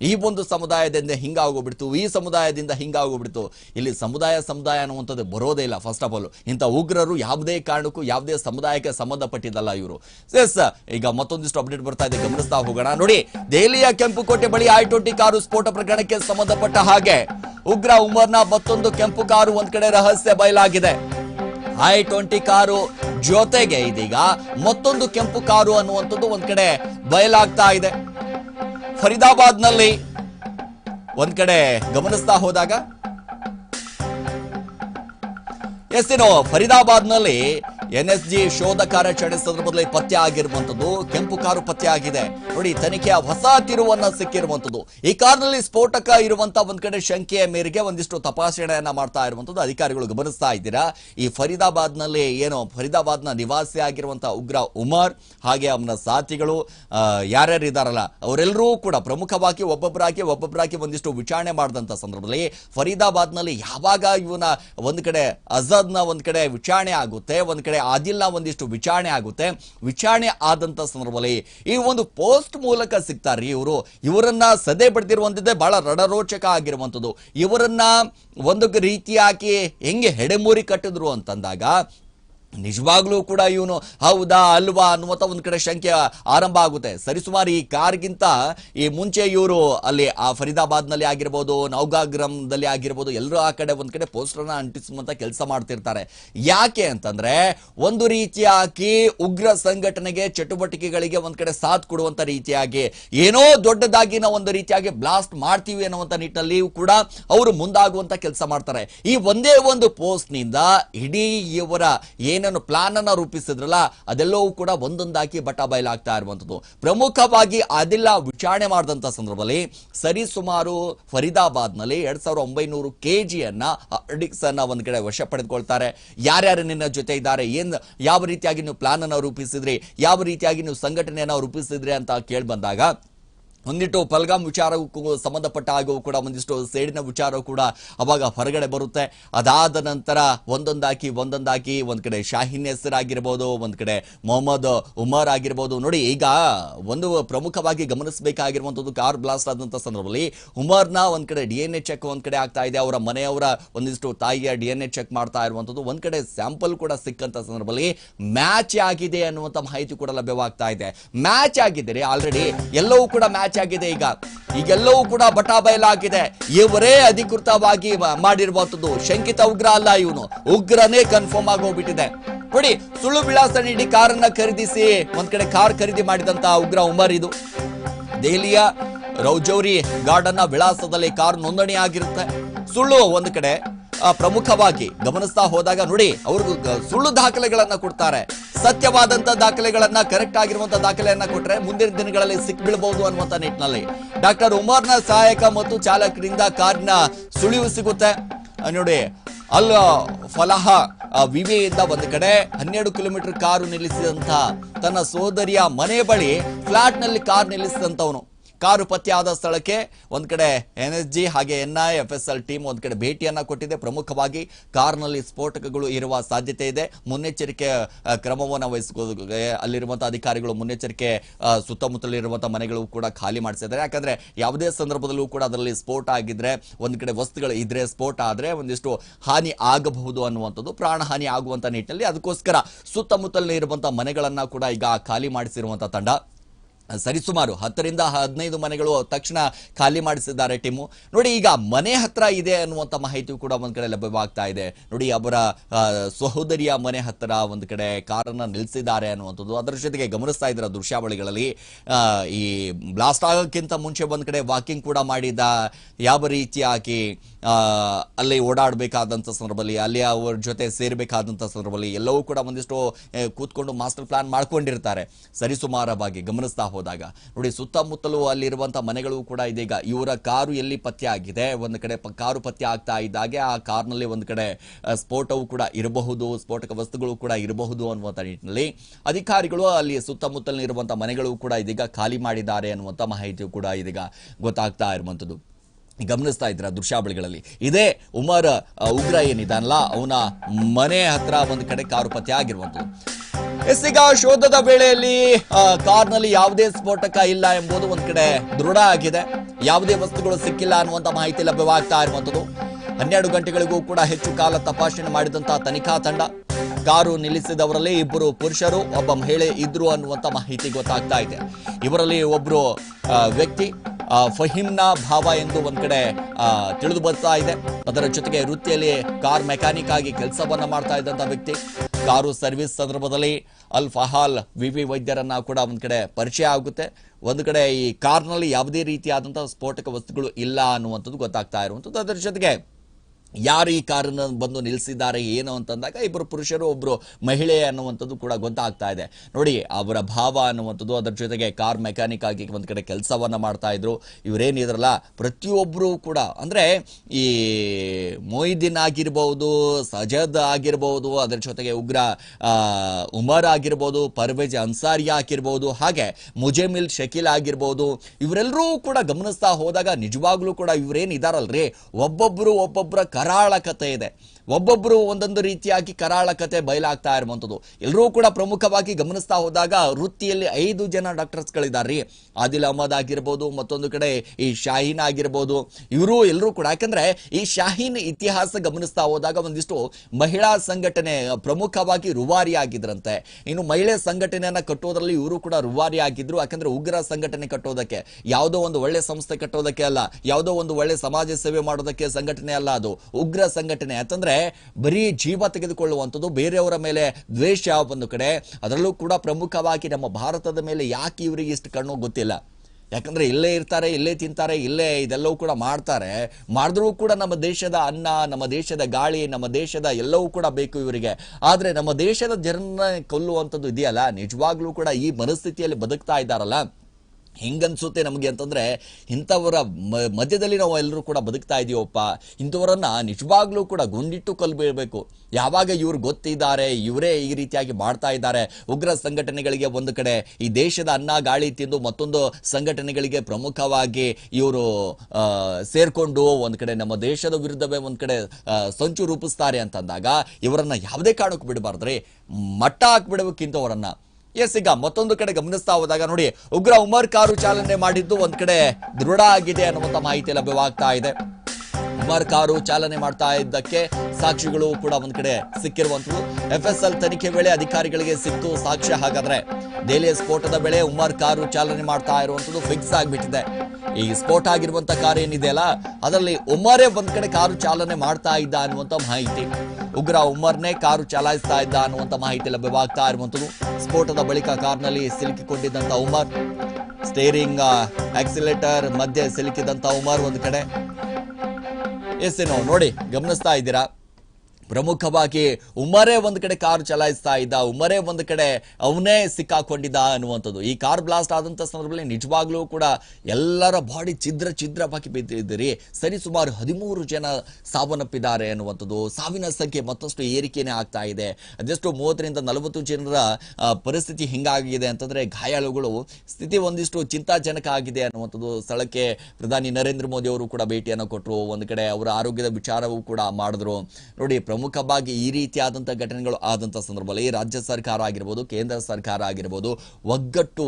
ಈ ಒಂದು ಸಮುದಾಯದಿಂದ ಹಿಂಗಾಗೋಗ್ಬಿಡ್ತು, ಈ ಸಮುದಾಯದಿಂದ ಹಿಂಗಾಗೋಗ್ಬಿಡ್ತು. ಇಲ್ಲಿ ಸಮುದಾಯ ಸಮುದಾಯ ಅನ್ನುವಂಥದ್ದು ಬರೋದೇ ಇಲ್ಲ. ಫಸ್ಟ್ ಆಫ್ ಆಲ್ ಇಂಥ ಉಗ್ರರು ಯಾವುದೇ ಕಾರಣಕ್ಕೂ, ಯಾವುದೇ ಸಮುದಾಯಕ್ಕೆ ಸಂಬಂಧಪಟ್ಟಿದ್ದಲ್ಲ ಇವರು. ಎಸ್ ಈಗ ಮತ್ತೊಂದಿಷ್ಟು ಅಪ್ಡೇಟ್ ಬರ್ತಾ ಇದೆ. ಗಮನಿಸ್ತಾ ಹೋಗೋಣ. ನೋಡಿ, ದೆಹಲಿಯ ಕೆಂಪುಕೋಟೆ ಬಳಿ ಐ ಟ್ವೆಂಟಿ ಕಾರು ಸ್ಫೋಟ ಪ್ರಕರಣಕ್ಕೆ ಸಂಬಂಧಪಟ್ಟ ಹಾಗೆ ಉಗ್ರ ಉಮರ್ನ ಮತ್ತೊಂದು ಕೆಂಪು ಕಾರು ಒಂದ್ ಕಡೆ ರಹಸ್ಯ ಬಯಲಾಗಿದೆ. ಐ ಟ್ವೆಂಟಿ ಕಾರು ಜೊತೆಗೆ ಇದೀಗ ಮತ್ತೊಂದು ಕೆಂಪು ಕಾರು ಅನ್ನುವಂಥದ್ದು ಒಂದ್ ಕಡೆ ಬಯಲಾಗ್ತಾ ಇದೆ. ಫರೀದಾಬಾದ್ನಲ್ಲಿ ಒಂದ್ ಕಡೆ ಗಮನಿಸ್ತಾ ಹೋದಾಗ ಎಸ್ ಏನು ಫರೀದಾಬಾದ್ನಲ್ಲಿ ಎನ್ ಎಸ್ ಜಿ ಶೋಧ ಕಾರ್ಯಾಚರಣೆ ಸಂದರ್ಭದಲ್ಲಿ ಪತ್ತೆ ಆಗಿರುವಂತದ್ದು, ಕೆಂಪು ಕಾರು ಪತ್ತೆ ಆಗಿದೆ. ನೋಡಿ, ತನಿಖೆಯ ಹೊಸ ತಿರುವನ್ನ ಸಿಕ್ಕಿರುವಂತದ್ದು. ಈ ಕಾರ್ನಲ್ಲಿ ಸ್ಫೋಟಕ ಇರುವಂತ ಒಂದ್ ಕಡೆ ಶಂಕೆಯ ಮೇರೆಗೆ ಒಂದಿಷ್ಟು ತಪಾಸಣೆಯನ್ನ ಮಾಡ್ತಾ ಇರುವಂತದ್ದು. ಅಧಿಕಾರಿಗಳು ಗಮನಿಸ್ತಾ ಇದ್ದೀರಾ? ಈ ಫರೀದಾಬಾದ್ನಲ್ಲಿ ಏನು ಫರೀದಾಬಾದ್ನ ನಿವಾಸಿ ಆಗಿರುವಂತಹ ಉಗ್ರ ಉಮರ್, ಹಾಗೆ ಅವನ ಸಾಥಿಗಳು ಯಾರ್ಯಾರು ಇದಾರಲ್ಲ ಅವರೆಲ್ಲರೂ ಕೂಡ ಪ್ರಮುಖವಾಗಿ ಒಬ್ಬೊಬ್ಬರಾಗಿ ಒಬ್ಬೊಬ್ಬರಾಗಿ ಒಂದಿಷ್ಟು ವಿಚಾರಣೆ ಮಾಡಿದಂತ ಸಂದರ್ಭದಲ್ಲಿ ಫರೀದಾಬಾದ್ನಲ್ಲಿ ಯಾವಾಗ ಇವನ ಒಂದ್ ಕಡೆ ಅಜದ್ನ ಒಂದ್ ಕಡೆ ವಿಚಾರಣೆ ಆಗುತ್ತೆ, ಒಂದ್ ಕಡೆ ಆದಿಲ್ನ ಒಂದಿಷ್ಟು ವಿಚಾರಣೆ ಆಗುತ್ತೆ. ವಿಚಾರಣೆ ಆದಂತ ಸಂದರ್ಭದಲ್ಲಿ ಈ ಒಂದು ಪೋಸ್ಟ್ ಮೂಲಕ ಸಿಗ್ತಾರೆ ಇವರು. ಇವರನ್ನ ಸದೆ ಬಡ್ದಿರುವಂತದ್ದೇ ಬಹಳ ರಡರೋಚಕ ಆಗಿರುವಂಥದ್ದು ಇವರನ್ನ ಒಂದು ರೀತಿಯಾಗಿ ಹೆಂಗೆ ಹೆಡೆಮೂರಿ ಕಟ್ಟಿದ್ರು ಅಂತಂದಾಗ ನಿಜವಾಗ್ಲೂ ಕೂಡ ಇವನು, ಹೌದಾ, ಅಲ್ವಾ ಅನ್ನುವಂಥ ಒಂದು ಕಡೆ ಶಂಕೆ ಆರಂಭ ಆಗುತ್ತೆ. ಸರಿಸುಮಾರು ಈ ಕಾರ್ಗಿಂತ ಈ ಮುಂಚೆ ಇವರು ಅಲ್ಲಿ ಆ ಫರೀದಾಬಾದ್ನಲ್ಲಿ ಆಗಿರ್ಬೋದು, ನೌಗಾಗ್ರಾಮದಲ್ಲಿ ಆಗಿರ್ಬೋದು, ಎಲ್ಲರೂ ಆ ಕಡೆ ಒಂದ್ ಕಡೆ ಪೋಸ್ಟರ್ನ ಅಂಟಿಸುವಂತ ಕೆಲಸ ಮಾಡ್ತಿರ್ತಾರೆ. ಯಾಕೆ ಅಂತಂದ್ರೆ ಒಂದು ರೀತಿಯಾಗಿ ಉಗ್ರ ಸಂಘಟನೆಗೆ ಚಟುವಟಿಕೆಗಳಿಗೆ ಒಂದ್ ಕಡೆ ಸಾಥ್ ಕೊಡುವಂತ ರೀತಿಯಾಗಿ, ಏನೋ ದೊಡ್ಡದಾಗಿ ನಾವು ಒಂದು ರೀತಿಯಾಗಿ ಬ್ಲಾಸ್ಟ್ ಮಾಡ್ತೀವಿ ಅನ್ನುವಂತ ನಿಟ್ಟಿನಲ್ಲಿ ಕೂಡ ಅವರು ಮುಂದಾಗುವಂಥ ಕೆಲಸ ಮಾಡ್ತಾರೆ. ಈ ಒಂದೇ ಒಂದು ಪೋಸ್ಟ್ನಿಂದ ಇಡೀ ಇವರ ಏನನ್ನು ಪ್ಲಾನ್ ಅನ್ನ ರೂಪಿಸಿದ್ರಲ್ಲ, ಅದೆಲ್ಲವೂ ಕೂಡ ಒಂದೊಂದಾಗಿ ಬಟ ಬಯಲಾಗ್ತಾ ಇರುವಂತದ್ದು ಪ್ರಮುಖವಾಗಿ ಅದಿಲ್ಲ ವಿಚಾರಣೆ ಮಾಡಿದಂತ ಸಂದರ್ಭದಲ್ಲಿ ಸರಿಸುಮಾರು ಫರೀದಾಬಾದ್ನಲ್ಲಿ ಎರಡ್ ಸಾವಿರದ ಒಂಬೈನೂರು ಕೆಜಿಯನ್ನ ಅಡಿಕ್ಸ್ ಅನ್ನ ಒಂದ್ ಕಡೆ ವಶ ಪಡೆದುಕೊಳ್ತಾರೆ. ಯಾರ್ಯಾರು ನಿನ್ನ ಜೊತೆ ಇದ್ದಾರೆ? ಏನ್, ಯಾವ ರೀತಿಯಾಗಿ ನೀವು ಪ್ಲಾನ್ ಅನ್ನ ರೂಪಿಸಿದ್ರಿ? ಯಾವ ರೀತಿಯಾಗಿ ನೀವು ಸಂಘಟನೆಯನ್ನ ರೂಪಿಸಿದ್ರಿ ಅಂತ ಕೇಳಿ ಬಂದಾಗ ಒಂದಿಟ್ಟು ಪಲ್ಗಾಮ್ ವಿಚಾರಕ್ಕೂ ಸಂಬಂಧಪಟ್ಟ ಹಾಗೂ ಕೂಡ ಒಂದಿಷ್ಟು ಸೇಡಿನ ವಿಚಾರ ಕೂಡ ಅವಾಗ ಹೊರಗಡೆ ಬರುತ್ತೆ. ಅದಾದ ನಂತರ ಒಂದೊಂದಾಕಿ ಒಂದೊಂದಾಕಿ, ಒಂದ್ ಕಡೆ ಶಾಹಿನ್ ಹೆಸರ್ ಆಗಿರ್ಬೋದು, ಒಂದ್ ಕಡೆ ಮೊಹಮ್ಮದ್ ಉಮರ್ ಆಗಿರ್ಬೋದು. ನೋಡಿ, ಈಗ ಒಂದು ಪ್ರಮುಖವಾಗಿ ಗಮನಿಸಬೇಕಾಗಿರುವಂತದ್ದು ಕಾರ್ ಬ್ಲಾಸ್ಟ್ ಆದಂತ ಸಂದರ್ಭದಲ್ಲಿ ಉಮರ್ನ ಒಂದ್ ಕಡೆ ಡಿ ಎನ್ ಎ ಚೆಕ್ ಒಂದ್ ಕಡೆ ಆಗ್ತಾ ಇದೆ. ಅವರ ಮನೆಯವರ ಒಂದಿಷ್ಟು ತಾಯಿಯ ಡಿ ಎನ್ ಎ ಚೆಕ್ ಮಾಡ್ತಾ ಇರುವಂತದ್ದು ಒಂದ್ ಕಡೆ ಸ್ಯಾಂಪಲ್ ಕೂಡ ಸಿಕ್ಕಂತ ಸಂದರ್ಭದಲ್ಲಿ ಮ್ಯಾಚ್ ಆಗಿದೆ ಅನ್ನುವಂತ ಮಾಹಿತಿ ಕೂಡ ಲಭ್ಯವಾಗ್ತಾ ಇದೆ. ಮ್ಯಾಚ್ ಆಗಿದ್ದರೆ ಆಲ್ರೆಡಿ ಎಲ್ಲವೂ ಕೂಡ ಮ್ಯಾಚ್ ಆಗಿದೆ ಈಗ. ಈಗೆಲ್ಲವೂ ಕೂಡ ಬಟಾ ಬಯಲಾಗಿದೆ. ಇವರೇ ಅಧಿಕೃತವಾಗಿ ಮಾಡಿರುವಂತದ್ದು ಶಂಕಿತ ಉಗ್ರ ಅಲ್ಲ ಇವನು. ಉಗ್ರನೇ ಕನ್ಫರ್ಮ್ ಆಗಿ ಹೋಗ್ಬಿಟ್ಟಿದೆ ನೋಡಿ, ಸುಳ್ಳು ವಿಳಾಸ ನೀಡಿ ಕಾರನ್ನ ಖರೀದಿಸಿ, ಒಂದ್ ಕಡೆ ಕಾರ್ ಖರೀದಿ ಮಾಡಿದಂತ ಉಗ್ರ ಉಮರ್ ಇದು. ದೆಹಲಿಯ ರೌಜೌರಿ ಗಾರ್ಡನ್ನ ವಿಳಾಸದಲ್ಲಿ ಕಾರ್ ನೋಂದಣಿ ಆಗಿರುತ್ತೆ. ಸುಳ್ಳು ಒಂದ್ ಕಡೆ ಪ್ರಮುಖವಾಗಿ ಗಮನಿಸ್ತಾ ಹೋದಾಗ ನೋಡಿ ಅವ್ರಿಗೂ ಸುಳ್ಳು ದಾಖಲೆಗಳನ್ನ ಕೊಡ್ತಾರೆ. ಸತ್ಯವಾದಂತ ದಾಖಲೆಗಳನ್ನ ಕರೆಕ್ಟ್ ಆಗಿರುವಂತಹ ದಾಖಲೆಯನ್ನ ಕೊಟ್ರೆ ಮುಂದಿನ ದಿನಗಳಲ್ಲಿ ಸಿಕ್ಬೀಳ್ಬಹುದು ಅನ್ನುವಂತ ನಿಟ್ಟಿನಲ್ಲಿ. ಡಾಕ್ಟರ್ ಉಮರ್ನ ಸಹಾಯಕ ಮತ್ತು ಚಾಲಕರಿಂದ ಕಾರಿನ ಸುಳಿವು ಸಿಗುತ್ತೆ. ನೋಡಿ ಅಲ್ಲ ಫಲಹ ವಿವೆಯಿಂದ ಒಂದು ಕಡೆ ಹನ್ನೆರಡು ಕಿಲೋಮೀಟರ್ ಕಾರು ನಿಲ್ಲಿಸಿದಂತ ತನ್ನ ಸೋದರಿಯ ಮನೆ ಬಳಿ ಫ್ಲಾಟ್ನಲ್ಲಿ ಕಾರ್ ನಿಲ್ಲಿಸಿದಂತವನು. ಕಾರು ಪತ್ತೆಯಾದ ಸ್ಥಳಕ್ಕೆ ಒಂದು ಕಡೆ ಎನ್ ಎಸ್ ಜಿ ಹಾಗೆ N I F S L team ಒಂದು ಕಡೆ ಭೇಟಿಯನ್ನ ಕೊಟ್ಟಿದೆ. ಪ್ರಮುಖವಾಗಿ ಕಾರ್ನಲ್ಲಿ ಸ್ಫೋಟಕಗಳು ಇರುವ ಸಾಧ್ಯತೆ ಇದೆ. ಮುನ್ನೆಚ್ಚರಿಕೆ ಕ್ರಮವನ್ನು ಅಲ್ಲಿರುವಂಥ ಅಲ್ಲಿರುವಂತಹ ಅಧಿಕಾರಿಗಳು ಮುನ್ನೆಚ್ಚರಿಕೆ ಸುತ್ತಮುತ್ತಲಿರುವಂತಹ ಮನೆಗಳು ಕೂಡ ಖಾಲಿ ಮಾಡಿಸಿದ್ದಾರೆ. ಯಾಕಂದ್ರೆ ಯಾವುದೇ ಸಂದರ್ಭದಲ್ಲೂ ಕೂಡ ಅದರಲ್ಲಿ ಸ್ಫೋಟ ಆಗಿದ್ರೆ, ಒಂದು ಕಡೆ ವಸ್ತುಗಳು ಇದ್ರೆ ಸ್ಫೋಟ ಆದ್ರೆ ಒಂದಿಷ್ಟು ಹಾನಿ ಆಗಬಹುದು ಅನ್ನುವಂಥದ್ದು ಪ್ರಾಣಹಾನಿ ಆಗುವಂತ ನಿಟ್ಟಿನಲ್ಲಿ ಅದಕ್ಕೋಸ್ಕರ ಸುತ್ತಮುತ್ತಲಿನ ಇರುವಂತಹ ಮನೆಗಳನ್ನ ಕೂಡ ಈಗ ಖಾಲಿ ಮಾಡಿಸಿರುವಂತಹ ತಂಡ ಸರಿಸುಮಾರು ಹತ್ತರಿಂದ ಹದಿನೈದು ಮನೆಗಳು ತಕ್ಷಣ ಖಾಲಿ ಮಾಡಿಸಿದ್ದಾರೆ ಟೀಮು. ನೋಡಿ, ಈಗ ಮನೆ ಹತ್ರ ಇದೆ ಅನ್ನುವಂಥ ಮಾಹಿತಿಯು ಕೂಡ ಒಂದು ಕಡೆ ಲಭ್ಯವಾಗ್ತಾ ಇದೆ. ನೋಡಿ, ಅವರ ಸಹೋದರಿಯ ಮನೆ ಹತ್ತಿರ ಒಂದು ಕಡೆ ಕಾರನ್ನು ನಿಲ್ಲಿಸಿದ್ದಾರೆ ಅನ್ನುವಂಥದ್ದು. ಅದರ ಜೊತೆಗೆ ಗಮನಿಸ್ತಾ ಇದ್ರ ದೃಶ್ಯಾವಳಿಗಳಲ್ಲಿ. ಈ ಬ್ಲಾಸ್ಟ್ ಆಗೋಕ್ಕಿಂತ ಮುಂಚೆ ಒಂದು ಕಡೆ ವಾಕಿಂಗ್ ಕೂಡ ಮಾಡಿದ ಯಾವ ರೀತಿಯಾಗಿ ಅಲ್ಲಿ ಓಡಾಡಬೇಕಾದಂಥ ಸಂದರ್ಭದಲ್ಲಿ, ಅಲ್ಲಿ ಅವ್ರ ಜೊತೆ ಸೇರಬೇಕಾದಂಥ ಸಂದರ್ಭದಲ್ಲಿ ಎಲ್ಲವೂ ಕೂಡ ಒಂದಿಷ್ಟು ಕೂತ್ಕೊಂಡು ಮಾಸ್ಟರ್ ಪ್ಲಾನ್ ಮಾಡ್ಕೊಂಡಿರ್ತಾರೆ. ಸರಿಸುಮಾರವಾಗಿ ಗಮನಿಸ್ತಾ ಹೋದಾಗ. ನೋಡಿ, ಸುತ್ತಮುತ್ತಲು ಅಲ್ಲಿರುವಂತಹ ಮನೆಗಳು ಕೂಡ ಇದೀಗ. ಇವರ ಕಾರು ಎಲ್ಲಿ ಪತ್ತೆ ಆಗಿದೆ? ಒಂದು ಕಡೆ ಕಾರು ಪತ್ತೆ ಆಗ್ತಾ ಇದ್ದಾಗೆ, ಆ ಕಾರ್ನಲ್ಲಿ ಒಂದು ಕಡೆ ಸ್ಫೋಟವು ಕೂಡ ಇರಬಹುದು, ಸ್ಫೋಟಕ ವಸ್ತುಗಳು ಕೂಡ ಇರಬಹುದು ಅನ್ನುವಂಥ ನಿಟ್ಟಿನಲ್ಲಿ. ಅಧಿಕಾರಿಗಳು ಅಲ್ಲಿ ಸುತ್ತಮುತ್ತಲಿರುವಂಥ ಮನೆಗಳು ಕೂಡ ಇದೀಗ ಖಾಲಿ ಮಾಡಿದ್ದಾರೆ ಅನ್ನುವಂಥ ಮಾಹಿತಿಯು ಕೂಡ ಇದೀಗ ಗೊತ್ತಾಗ್ತಾ ಇರುವಂಥದ್ದು. ಗಮನಿಸ್ತಾ ಇದ್ರ ದೃಶ್ಯಾವಳಿಗಳಲ್ಲಿ? ಇದೇ ಉಮರ್ ಉಗ್ರ ಏನಿದಾನಲ್ಲ, ಅವನ ಮನೆ ಹತ್ರ ಒಂದು ಕಡೆ ಕಾರು ಪತ್ತೆ ಆಗಿರುವಂಥದ್ದು. ಎಸ್ ಈಗ ಶೋಧದ ವೇಳೆಯಲ್ಲಿ ಕಾರ್ನಲ್ಲಿ ಯಾವುದೇ ಸ್ಫೋಟಕ ಇಲ್ಲ ಎಂಬುದು ಒಂದ್ ಕಡೆ ದೃಢ ಆಗಿದೆ. ಯಾವುದೇ ವಸ್ತುಗಳು ಸಿಕ್ಕಿಲ್ಲ ಅನ್ನುವಂತ ಮಾಹಿತಿ ಲಭ್ಯವಾಗ್ತಾ ಇರುವಂತದ್ದು ಹನ್ನೆರಡು ಗಂಟೆಗಳಿಗೂ ಕೂಡ ಹೆಚ್ಚು ಕಾಲ ತಪಾಸಣೆ ಮಾಡಿದಂತಹ ತನಿಖಾ ತಂಡ. ಕಾರು ನಿಲ್ಲಿಸಿದವರಲ್ಲಿ ಇಬ್ಬರು ಪುರುಷರು, ಒಬ್ಬ ಮಹಿಳೆ ಇದ್ರು ಅನ್ನುವಂತ ಮಾಹಿತಿ ಗೊತ್ತಾಗ್ತಾ ಇದೆ. ಇವರಲ್ಲಿ ಒಬ್ರು ವ್ಯಕ್ತಿ ಫಹಿಮ್ನ ಭಾವ ಎಂದು ಒಂದ್ ಕಡೆ ತಿಳಿದು ಬರ್ತಾ ಇದೆ. ಅದರ ಜೊತೆಗೆ ವೃತ್ತಿಯಲ್ಲಿ ಕಾರ್ ಮೆಕ್ಯಾನಿಕ್ ಆಗಿ ಕೆಲಸವನ್ನ ಮಾಡ್ತಾ ಇದ್ದಂತ ವ್ಯಕ್ತಿ. ಕಾರು ಸರ್ವಿಸ್ ಸಂದರ್ಭದಲ್ಲಿ ಅಲ್ ಫಹಾಲ್ ವಿವಿ ವೈದ್ಯರನ್ನ ಕೂಡ ಒಂದು ಕಡೆ ಪರಿಚಯ ಆಗುತ್ತೆ. ಒಂದು ಕಡೆ ಈ ಕಾರ್ನಲ್ಲಿ ಯಾವುದೇ ರೀತಿಯಾದಂಥ ಸ್ಫೋಟಕ ವಸ್ತುಗಳು ಇಲ್ಲ ಅನ್ನುವಂಥದ್ದು ಗೊತ್ತಾಗ್ತಾ ಇರುವಂಥದ್ದು ಅದರ ಜೊತೆಗೆ. ಯಾರು ಈ ಕಾರನ್ನು ಬಂದು ನಿಲ್ಲಿಸಿದ್ದಾರೆ, ಏನು ಅಂತಂದಾಗ ಇಬ್ಬರು ಪುರುಷರು ಒಬ್ಬರು ಮಹಿಳೆ ಅನ್ನುವಂಥದ್ದು ಕೂಡ ಗೊತ್ತಾಗ್ತಾ ಇದೆ. ನೋಡಿ, ಅವರ ಭಾವ ಅನ್ನುವಂಥದ್ದು ಅದರ ಜೊತೆಗೆ ಕಾರ್ ಮೆಕ್ಯಾನಿಕ್ ಆಗಿ ಒಂದು ಕಡೆ ಕೆಲಸವನ್ನು ಮಾಡ್ತಾ ಇದ್ರು. ಇವರೇನಿದ್ರಲ್ಲ ಪ್ರತಿಯೊಬ್ಬರು ಕೂಡ, ಅಂದರೆ ಈ ಮೊಯ್ದೀನ್ ಆಗಿರ್ಬೋದು, ಸಜದ್ ಆಗಿರ್ಬೋದು, ಅದರ ಜೊತೆಗೆ ಉಗ್ರ ಉಮರ್ ಆಗಿರ್ಬೋದು, ಪರ್ವೇಜ್ ಅನ್ಸಾರಿ ಆಗಿರ್ಬೋದು, ಹಾಗೆ ಮುಜೆಮಿಲ್ ಶಕೀಲ್ ಆಗಿರ್ಬೋದು, ಇವರೆಲ್ಲರೂ ಕೂಡ ಗಮನಿಸ್ತಾ ಹೋದಾಗ ನಿಜವಾಗ್ಲೂ ಕೂಡ ಇವರೇನಿದಾರಲ್ರಿ ಒಬ್ಬೊಬ್ರು ಒಬ್ಬೊಬ್ಬರ ಕರಾಳ ಕಥೆ ಇದೆ. ಒಬ್ಬೊಬ್ರು ಒಂದೊಂದು ರೀತಿಯಾಗಿ ಕರಾಳ ಕತೆ ಬಯಲಾಗ್ತಾ ಇರುವಂಥದ್ದು. ಎಲ್ಲರೂ ಕೂಡ ಪ್ರಮುಖವಾಗಿ ಗಮನಿಸ್ತಾ ಹೋದಾಗ ವೃತ್ತಿಯಲ್ಲಿ ಐದು ಜನ ಡಾಕ್ಟರ್ಸ್ಗಳಿದ್ದಾರೆ ಆದಿಲ್ ಅಹಮದ್ ಆಗಿರ್ಬೋದು, ಮತ್ತೊಂದು ಕಡೆ ಈ ಶಾಹೀನ್ ಆಗಿರ್ಬೋದು. ಇವರು ಎಲ್ಲರೂ ಕೂಡ, ಯಾಕಂದ್ರೆ ಈ ಶಾಹೀನ್ ಇತಿಹಾಸ ಗಮನಿಸ್ತಾ ಹೋದಾಗ ಒಂದಿಷ್ಟು ಮಹಿಳಾ ಸಂಘಟನೆ ಪ್ರಮುಖವಾಗಿ ರುವಾರಿ ಆಗಿದ್ರಂತೆ. ಇನ್ನು ಮಹಿಳೆ ಸಂಘಟನೆಯನ್ನ ಕಟ್ಟೋದ್ರಲ್ಲಿ ಇವರು ಕೂಡ ರುವಾರಿ ಆಗಿದ್ರು. ಯಾಕಂದ್ರೆ ಉಗ್ರ ಸಂಘಟನೆ ಕಟ್ಟೋದಕ್ಕೆ, ಯಾವುದೋ ಒಂದು ಒಳ್ಳೆ ಸಂಸ್ಥೆ ಕಟ್ಟೋದಕ್ಕೆ ಅಲ್ಲ, ಯಾವುದೋ ಒಂದು ಒಳ್ಳೆ ಸಮಾಜ ಸೇವೆ ಮಾಡೋದಕ್ಕೆ ಸಂಘಟನೆ ಅಲ್ಲ ಅದು. ಉಗ್ರ ಸಂಘಟನೆ. ಯಾಕಂದ್ರೆ ಬರೀ ಜೀವ ತೆಗೆದುಕೊಳ್ಳುವಂಥದ್ದು ಬೇರೆಯವರ ಮೇಲೆ ದ್ವೇಷ ಒಂದು ಕಡೆ, ಅದರಲ್ಲೂ ಕೂಡ ಪ್ರಮುಖವಾಗಿ ನಮ್ಮ ಭಾರತದ ಮೇಲೆ ಯಾಕೆ ಇವರಿಗೆ ಇಷ್ಟು ಕಣ್ಣು ಗೊತ್ತಿಲ್ಲ? ಯಾಕಂದರೆ ಇಲ್ಲೇ ಇರ್ತಾರೆ, ಇಲ್ಲೇ ತಿಂತಾರೆ, ಇಲ್ಲೇ ಇದೆಲ್ಲವೂ ಕೂಡ ಮಾಡ್ತಾರೆ. ಮಾಡಿದ್ರೂ ಕೂಡ ನಮ್ಮ ದೇಶದ ಅನ್ನ, ನಮ್ಮ ದೇಶದ ಗಾಳಿ, ನಮ್ಮ ದೇಶದ ಎಲ್ಲವೂ ಕೂಡ ಬೇಕು ಇವರಿಗೆ. ಆದರೆ ನಮ್ಮ ದೇಶದ ಜನರನ್ನ ಕೊಲ್ಲುವಂಥದ್ದು ಇದೆಯಲ್ಲ? ನಿಜವಾಗ್ಲೂ ಕೂಡ ಈ ಮನಸ್ಥಿತಿಯಲ್ಲಿ ಬದುಕ್ತಾ ಇದ್ದಾರಲ್ಲ? ಹೆಂಗನ್ಸುತ್ತೆ ನಮಗೆ ಅಂತಂದ್ರೆ ಇಂಥವರ ಮಧ್ಯದಲ್ಲಿ ನಾವು ಎಲ್ಲರೂ ಕೂಡ ಬದುಕ್ತಾ ಇದೀವಪ್ಪ. ಇಂಥವರನ್ನು ನಿಜವಾಗ್ಲೂ ಕೂಡ ಗುಂಡಿಟ್ಟು ಕೊಲ್ಬೇಬೇಕು ಯಾವಾಗ ಇವ್ರು ಗೊತ್ತಿದ್ದಾರೆ, ಇವರೇ ಈ ರೀತಿಯಾಗಿ ಮಾಡ್ತಾ ಇದ್ದಾರೆ. ಉಗ್ರ ಸಂಘಟನೆಗಳಿಗೆ ಒಂದು ಕಡೆ ಈ ದೇಶದ ಅನ್ನ ಗಾಳಿ ತಿಂದು ಮತ್ತೊಂದು ಸಂಘಟನೆಗಳಿಗೆ ಪ್ರಮುಖವಾಗಿ ಇವರು ಸೇರಿಕೊಂಡು ಒಂದು ಕಡೆ ನಮ್ಮ ದೇಶದ ವಿರುದ್ಧವೇ ಒಂದು ಕಡೆ ಸಂಚು ರೂಪಿಸ್ತಾರೆ ಅಂತಂದಾಗ ಇವರನ್ನು ಯಾವುದೇ ಕಾರಣಕ್ಕೂ ಬಿಡಬಾರ್ದ್ರಿ. ಮಟ್ಟ ಹಾಕ್ಬಿಡಬೇಕಿಂತವರನ್ನ ಎಸ್, ಈಗ ಮತ್ತೊಂದು ಕಡೆ ಗಮನಿಸ್ತಾ ಹೋದಾಗ ನೋಡಿ, ಉಗ್ರ ಉಮರ್ ಕಾರು ಚಾಲನೆ ಮಾಡಿದ್ದು ಒಂದ್ ಕಡೆ ದೃಢ ಆಗಿದೆ ಅನ್ನುವಂತ ಮಾಹಿತಿ ಲಭ್ಯವಾಗ್ತಾ ಇದೆ. ಉಮರ್ ಕಾರು ಚಾಲನೆ ಮಾಡ್ತಾ ಇದ್ದಕ್ಕೆ ಸಾಕ್ಷಿಗಳು ಕೂಡ ಒಂದ್ ಕಡೆ ಸಿಕ್ಕಿರುವಂತದ್ದು ಎಫ್ ಎಸ್ ಎಲ್ ತನಿಖೆ ವೇಳೆ ಅಧಿಕಾರಿಗಳಿಗೆ ಸಿಕ್ತು ಸಾಕ್ಷ್ಯ ಹಾಗಾದ್ರೆ. ದೆಹಲಿಯ ಸ್ಫೋಟದ ವೇಳೆ ಉಮರ್ ಕಾರು ಚಾಲನೆ ಮಾಡ್ತಾ ಇರುವಂತದ್ದು ಫಿಕ್ಸ್ ಆಗಿಬಿಟ್ಟಿದೆ. ಈ ಸ್ಫೋಟ ಆಗಿರುವಂತ ಕಾರ್ ಏನಿದೆಯಲ್ಲ ಅದರಲ್ಲಿ ಉಮರೇ ಒಂದ್ ಕಡೆ ಕಾರು ಚಾಲನೆ ಮಾಡ್ತಾ ಇದ್ದ ಅನ್ನುವಂತ ಮಾಹಿತಿ. ಉಗ್ರ ಉಮರ್ನೇ ಕಾರು ಚಲಾಯಿಸ್ತಾ ಇದ್ದ ಅನ್ನುವಂತ ಮಾಹಿತಿ ಲಭ್ಯವಾಗ್ತಾ ಇರುವಂತದ್ದು ಸ್ಫೋಟದ ಬಳಿಕ ಕಾರ್ನಲ್ಲಿ ಸಿಲುಕಿಕೊಂಡಿದ್ದಂತ ಉಮರ್ ಸ್ಟೇರಿಂಗ್ ಆಕ್ಸಿಲೇಟರ್ ಮಧ್ಯೆ ಸಿಲುಕಿದಂತ ಉಮರ್ ಒಂದು ಕಡೆ. ಎಸ್ ನೋಡಿ ಗಮನಿಸ್ತಾ ಇದ್ದೀರಾ? ಪ್ರಮುಖವಾಗಿ ಉಮರೇ ಒಂದು ಕಡೆ ಕಾರು ಚಲಾಯಿಸ್ತಾ ಇದ್ದ, ಉಮರೇ ಒಂದು ಕಡೆ ಅವನೇ ಸಿಕ್ಕಾಕೊಂಡಿದ್ದ ಅನ್ನುವಂಥದ್ದು. ಈ ಕಾರ್ ಬ್ಲಾಸ್ಟ್ ಆದಂಥ ಸಂದರ್ಭದಲ್ಲಿ ನಿಜವಾಗ್ಲೂ ಕೂಡ ಎಲ್ಲರ ಬಾಡಿ ಛಿದ್ರ ಛಿದ್ರವಾಗಿ ಬಿದ್ದಿದ್ದೀರಿ. ಸರಿ, ಸುಮಾರು ಹದಿಮೂರು ಜನ ಸಾವನ್ನಪ್ಪಿದ್ದಾರೆ ಅನ್ನುವಂಥದ್ದು. ಸಾವಿನ ಸಂಖ್ಯೆ ಮತ್ತಷ್ಟು ಏರಿಕೆನೇ ಆಗ್ತಾ ಇದೆ. ಅದೆಷ್ಟು ಮೂವತ್ತರಿಂದ ನಲವತ್ತು ಜನರ ಪರಿಸ್ಥಿತಿ ಹಿಂಗಾಗಿದೆ ಅಂತಂದ್ರೆ ಗಾಯಾಳುಗಳು ಸ್ಥಿತಿ ಒಂದಿಷ್ಟು ಚಿಂತಾಜನಕ ಆಗಿದೆ ಅನ್ನುವಂಥದ್ದು. ಸ್ಥಳಕ್ಕೆ ಪ್ರಧಾನಿ ನರೇಂದ್ರ ಮೋದಿ ಅವರು ಕೂಡ ಭೇಟಿಯನ್ನು ಕೊಟ್ಟರು ಒಂದು ಕಡೆ ಅವರ ಆರೋಗ್ಯದ ವಿಚಾರವೂ ಕೂಡ ಮಾಡಿದ್ರು. ನೋಡಿ ಪ್ರಮುಖವಾಗಿ ಈ ರೀತಿಯಾದಂಥ ಘಟನೆಗಳು ಆದಂಥ ಸಂದರ್ಭದಲ್ಲಿ ರಾಜ್ಯ ಸರ್ಕಾರ ಆಗಿರ್ಬೋದು, ಕೇಂದ್ರ ಸರ್ಕಾರ ಆಗಿರ್ಬೋದು, ಒಗ್ಗಟ್ಟು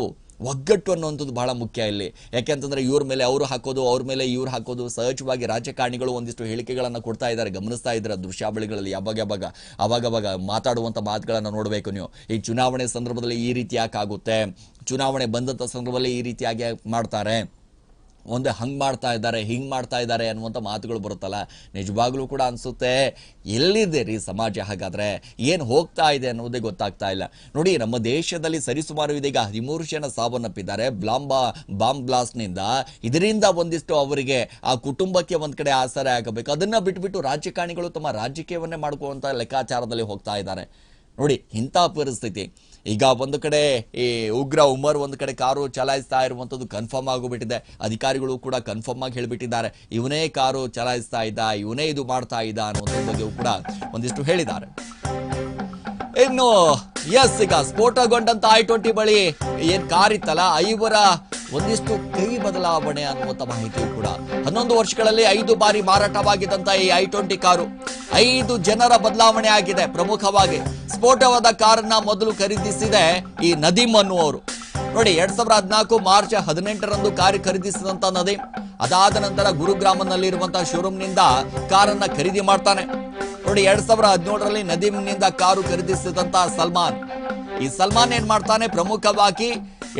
ಒಗ್ಗಟ್ಟು ಅನ್ನುವಂಥದ್ದು ಬಹಳ ಮುಖ್ಯ ಇಲ್ಲಿ. ಯಾಕೆಂತಂದ್ರೆ ಇವ್ರ ಮೇಲೆ ಅವರು ಹಾಕೋದು, ಅವ್ರ ಮೇಲೆ ಇವ್ರು ಹಾಕೋದು, ಸಹಜವಾಗಿ ರಾಜಕಾರಣಿಗಳು ಒಂದಿಷ್ಟು ಹೇಳಿಕೆಗಳನ್ನು ಕೊಡ್ತಾ ಇದ್ದಾರೆ, ಗಮನಿಸ್ತಾ ಇದ್ದಾರೆ ದೃಶ್ಯಾವಳಿಗಳಲ್ಲಿ ಯಾವಾಗ ಯಾವಾಗ ಅವಾಗವಾಗ ಮಾತಾಡುವಂಥ ಮಾತುಗಳನ್ನು ನೋಡಬೇಕು ನೀವು. ಈ ಚುನಾವಣೆ ಸಂದರ್ಭದಲ್ಲಿ ಈ ರೀತಿ ಯಾಕಾಗುತ್ತೆ? ಚುನಾವಣೆ ಬಂದಂಥ ಸಂದರ್ಭದಲ್ಲಿ ಈ ರೀತಿಯಾಗಿ ಮಾಡ್ತಾರೆ. ಒಂದು ಹಂಗೆ ಮಾಡ್ತಾ ಇದ್ದಾರೆ, ಹಿಂಗೆ ಮಾಡ್ತಾ ಇದ್ದಾರೆ ಅನ್ನುವಂಥ ಮಾತುಗಳು ಬರುತ್ತಲ್ಲ? ನಿಜವಾಗ್ಲೂ ಕೂಡ ಅನಿಸುತ್ತೆ? ಎಲ್ಲಿದೆ ರೀ ಸಮಾಜ ಹಾಗಾದರೆ? ಏನು ಹೋಗ್ತಾ ಇದೆ ಅನ್ನೋದೇ ಗೊತ್ತಾಗ್ತಾ ಇಲ್ಲ. ನೋಡಿ, ನಮ್ಮ ದೇಶದಲ್ಲಿ ಸರಿಸುಮಾರು ಇದೀಗ ಹದಿಮೂರು ಜನ ಸಾವನ್ನಪ್ಪಿದ್ದಾರೆ. ಬ್ಲಾಂಬಾ, ಬಾಂಬ್ ಬ್ಲಾಸ್ಟ್ನಿಂದ. ಇದರಿಂದ ಒಂದಿಷ್ಟು ಅವರಿಗೆ ಆ ಕುಟುಂಬಕ್ಕೆ ಒಂದು ಕಡೆ ಆಸರೆ ಆಗಬೇಕು. ಅದನ್ನು ಬಿಟ್ಬಿಟ್ಟು ರಾಜಕಾರಣಿಗಳು ತಮ್ಮ ರಾಜಕೀಯವನ್ನೇ ಮಾಡ್ಕೊಳ್ಳುವಂಥ ಲೆಕ್ಕಾಚಾರದಲ್ಲಿ ಹೋಗ್ತಾ ಇದ್ದಾರೆ. ನೋಡಿ, ಇಂಥ ಪರಿಸ್ಥಿತಿ. ಈಗ ಒಂದು ಕಡೆ ಈ ಉಗ್ರ ಉಮರ್ ಒಂದು ಕಡೆ ಕಾರು ಚಲಾಯಿಸ್ತಾ ಇರುವಂಥದ್ದು ಕನ್ಫರ್ಮ್ ಆಗಿಬಿಟ್ಟಿದೆ ಅಧಿಕಾರಿಗಳು ಕೂಡ ಕನ್ಫರ್ಮ್ ಆಗಿ ಹೇಳಿಬಿಟ್ಟಿದ್ದಾರೆ. ಇವನೇ ಕಾರು ಚಲಾಯಿಸ್ತಾ ಇದ್ದ, ಇವನೇ ಇದು ಮಾಡ್ತಾ ಇದ್ದ ಅನ್ನೋದ್ರ ಬಗ್ಗೆಯೂ ಕೂಡ ಒಂದಿಷ್ಟು ಹೇಳಿದ್ದಾರೆ. ಇನ್ನು, ಎಸ್, ಈಗ ಸ್ಫೋಟಗೊಂಡಂತ ಐ ಟ್ವೆಂಟಿ ಬಳಿ ಏನ್ ಕಾರ್ ಇತ್ತಲ್ಲ ಐವರ ಒಂದಿಷ್ಟು ಕೈ ಬದಲಾವಣೆ ಅನ್ನುವಂಥ ಮಾಹಿತಿ ಕೂಡ. ಹನ್ನೊಂದು ವರ್ಷಗಳಲ್ಲಿ ಐದು ಬಾರಿ ಮಾರಾಟವಾಗಿದ್ದಂಥ ಈ ಐ ಟ್ವೆಂಟಿ ಕಾರು. ಐದು ಜನರ ಬದಲಾವಣೆ ಆಗಿದೆ. ಪ್ರಮುಖವಾಗಿ ಸ್ಫೋಟವಾದ ಕಾರನ್ನ ಮೊದಲು ಖರೀದಿಸಿದೆ ಈ ನದೀಮ್ ಅನ್ನುವರು ನೋಡಿ, ಎರಡ್ ಸಾವಿರದ ಹದಿನಾಲ್ಕು ಮಾರ್ಚ್ ಹದಿನೆಂಟರಂದು ಕಾರು ಖರೀದಿಸಿದಂತ ನದೀಮ್ ಅದಾದ ನಂತರ ಗುರುಗ್ರಾಮನಲ್ಲಿರುವಂತಹ ಶೋರೂಮ್ನಿಂದ ಕಾರನ್ನ ಖರೀದಿ ಮಾಡ್ತಾನೆ. ನೋಡಿ, ಎರಡ್ ಸಾವಿರದ ಹದಿನೇಳರಲ್ಲಿ ನದೀಮ್ನಿಂದ ಕಾರು ಖರೀದಿಸಿದಂತಹ ಸಲ್ಮಾನ್. ಈ ಸಲ್ಮಾನ್ ಏನ್ ಮಾಡ್ತಾನೆ? ಪ್ರಮುಖವಾಗಿ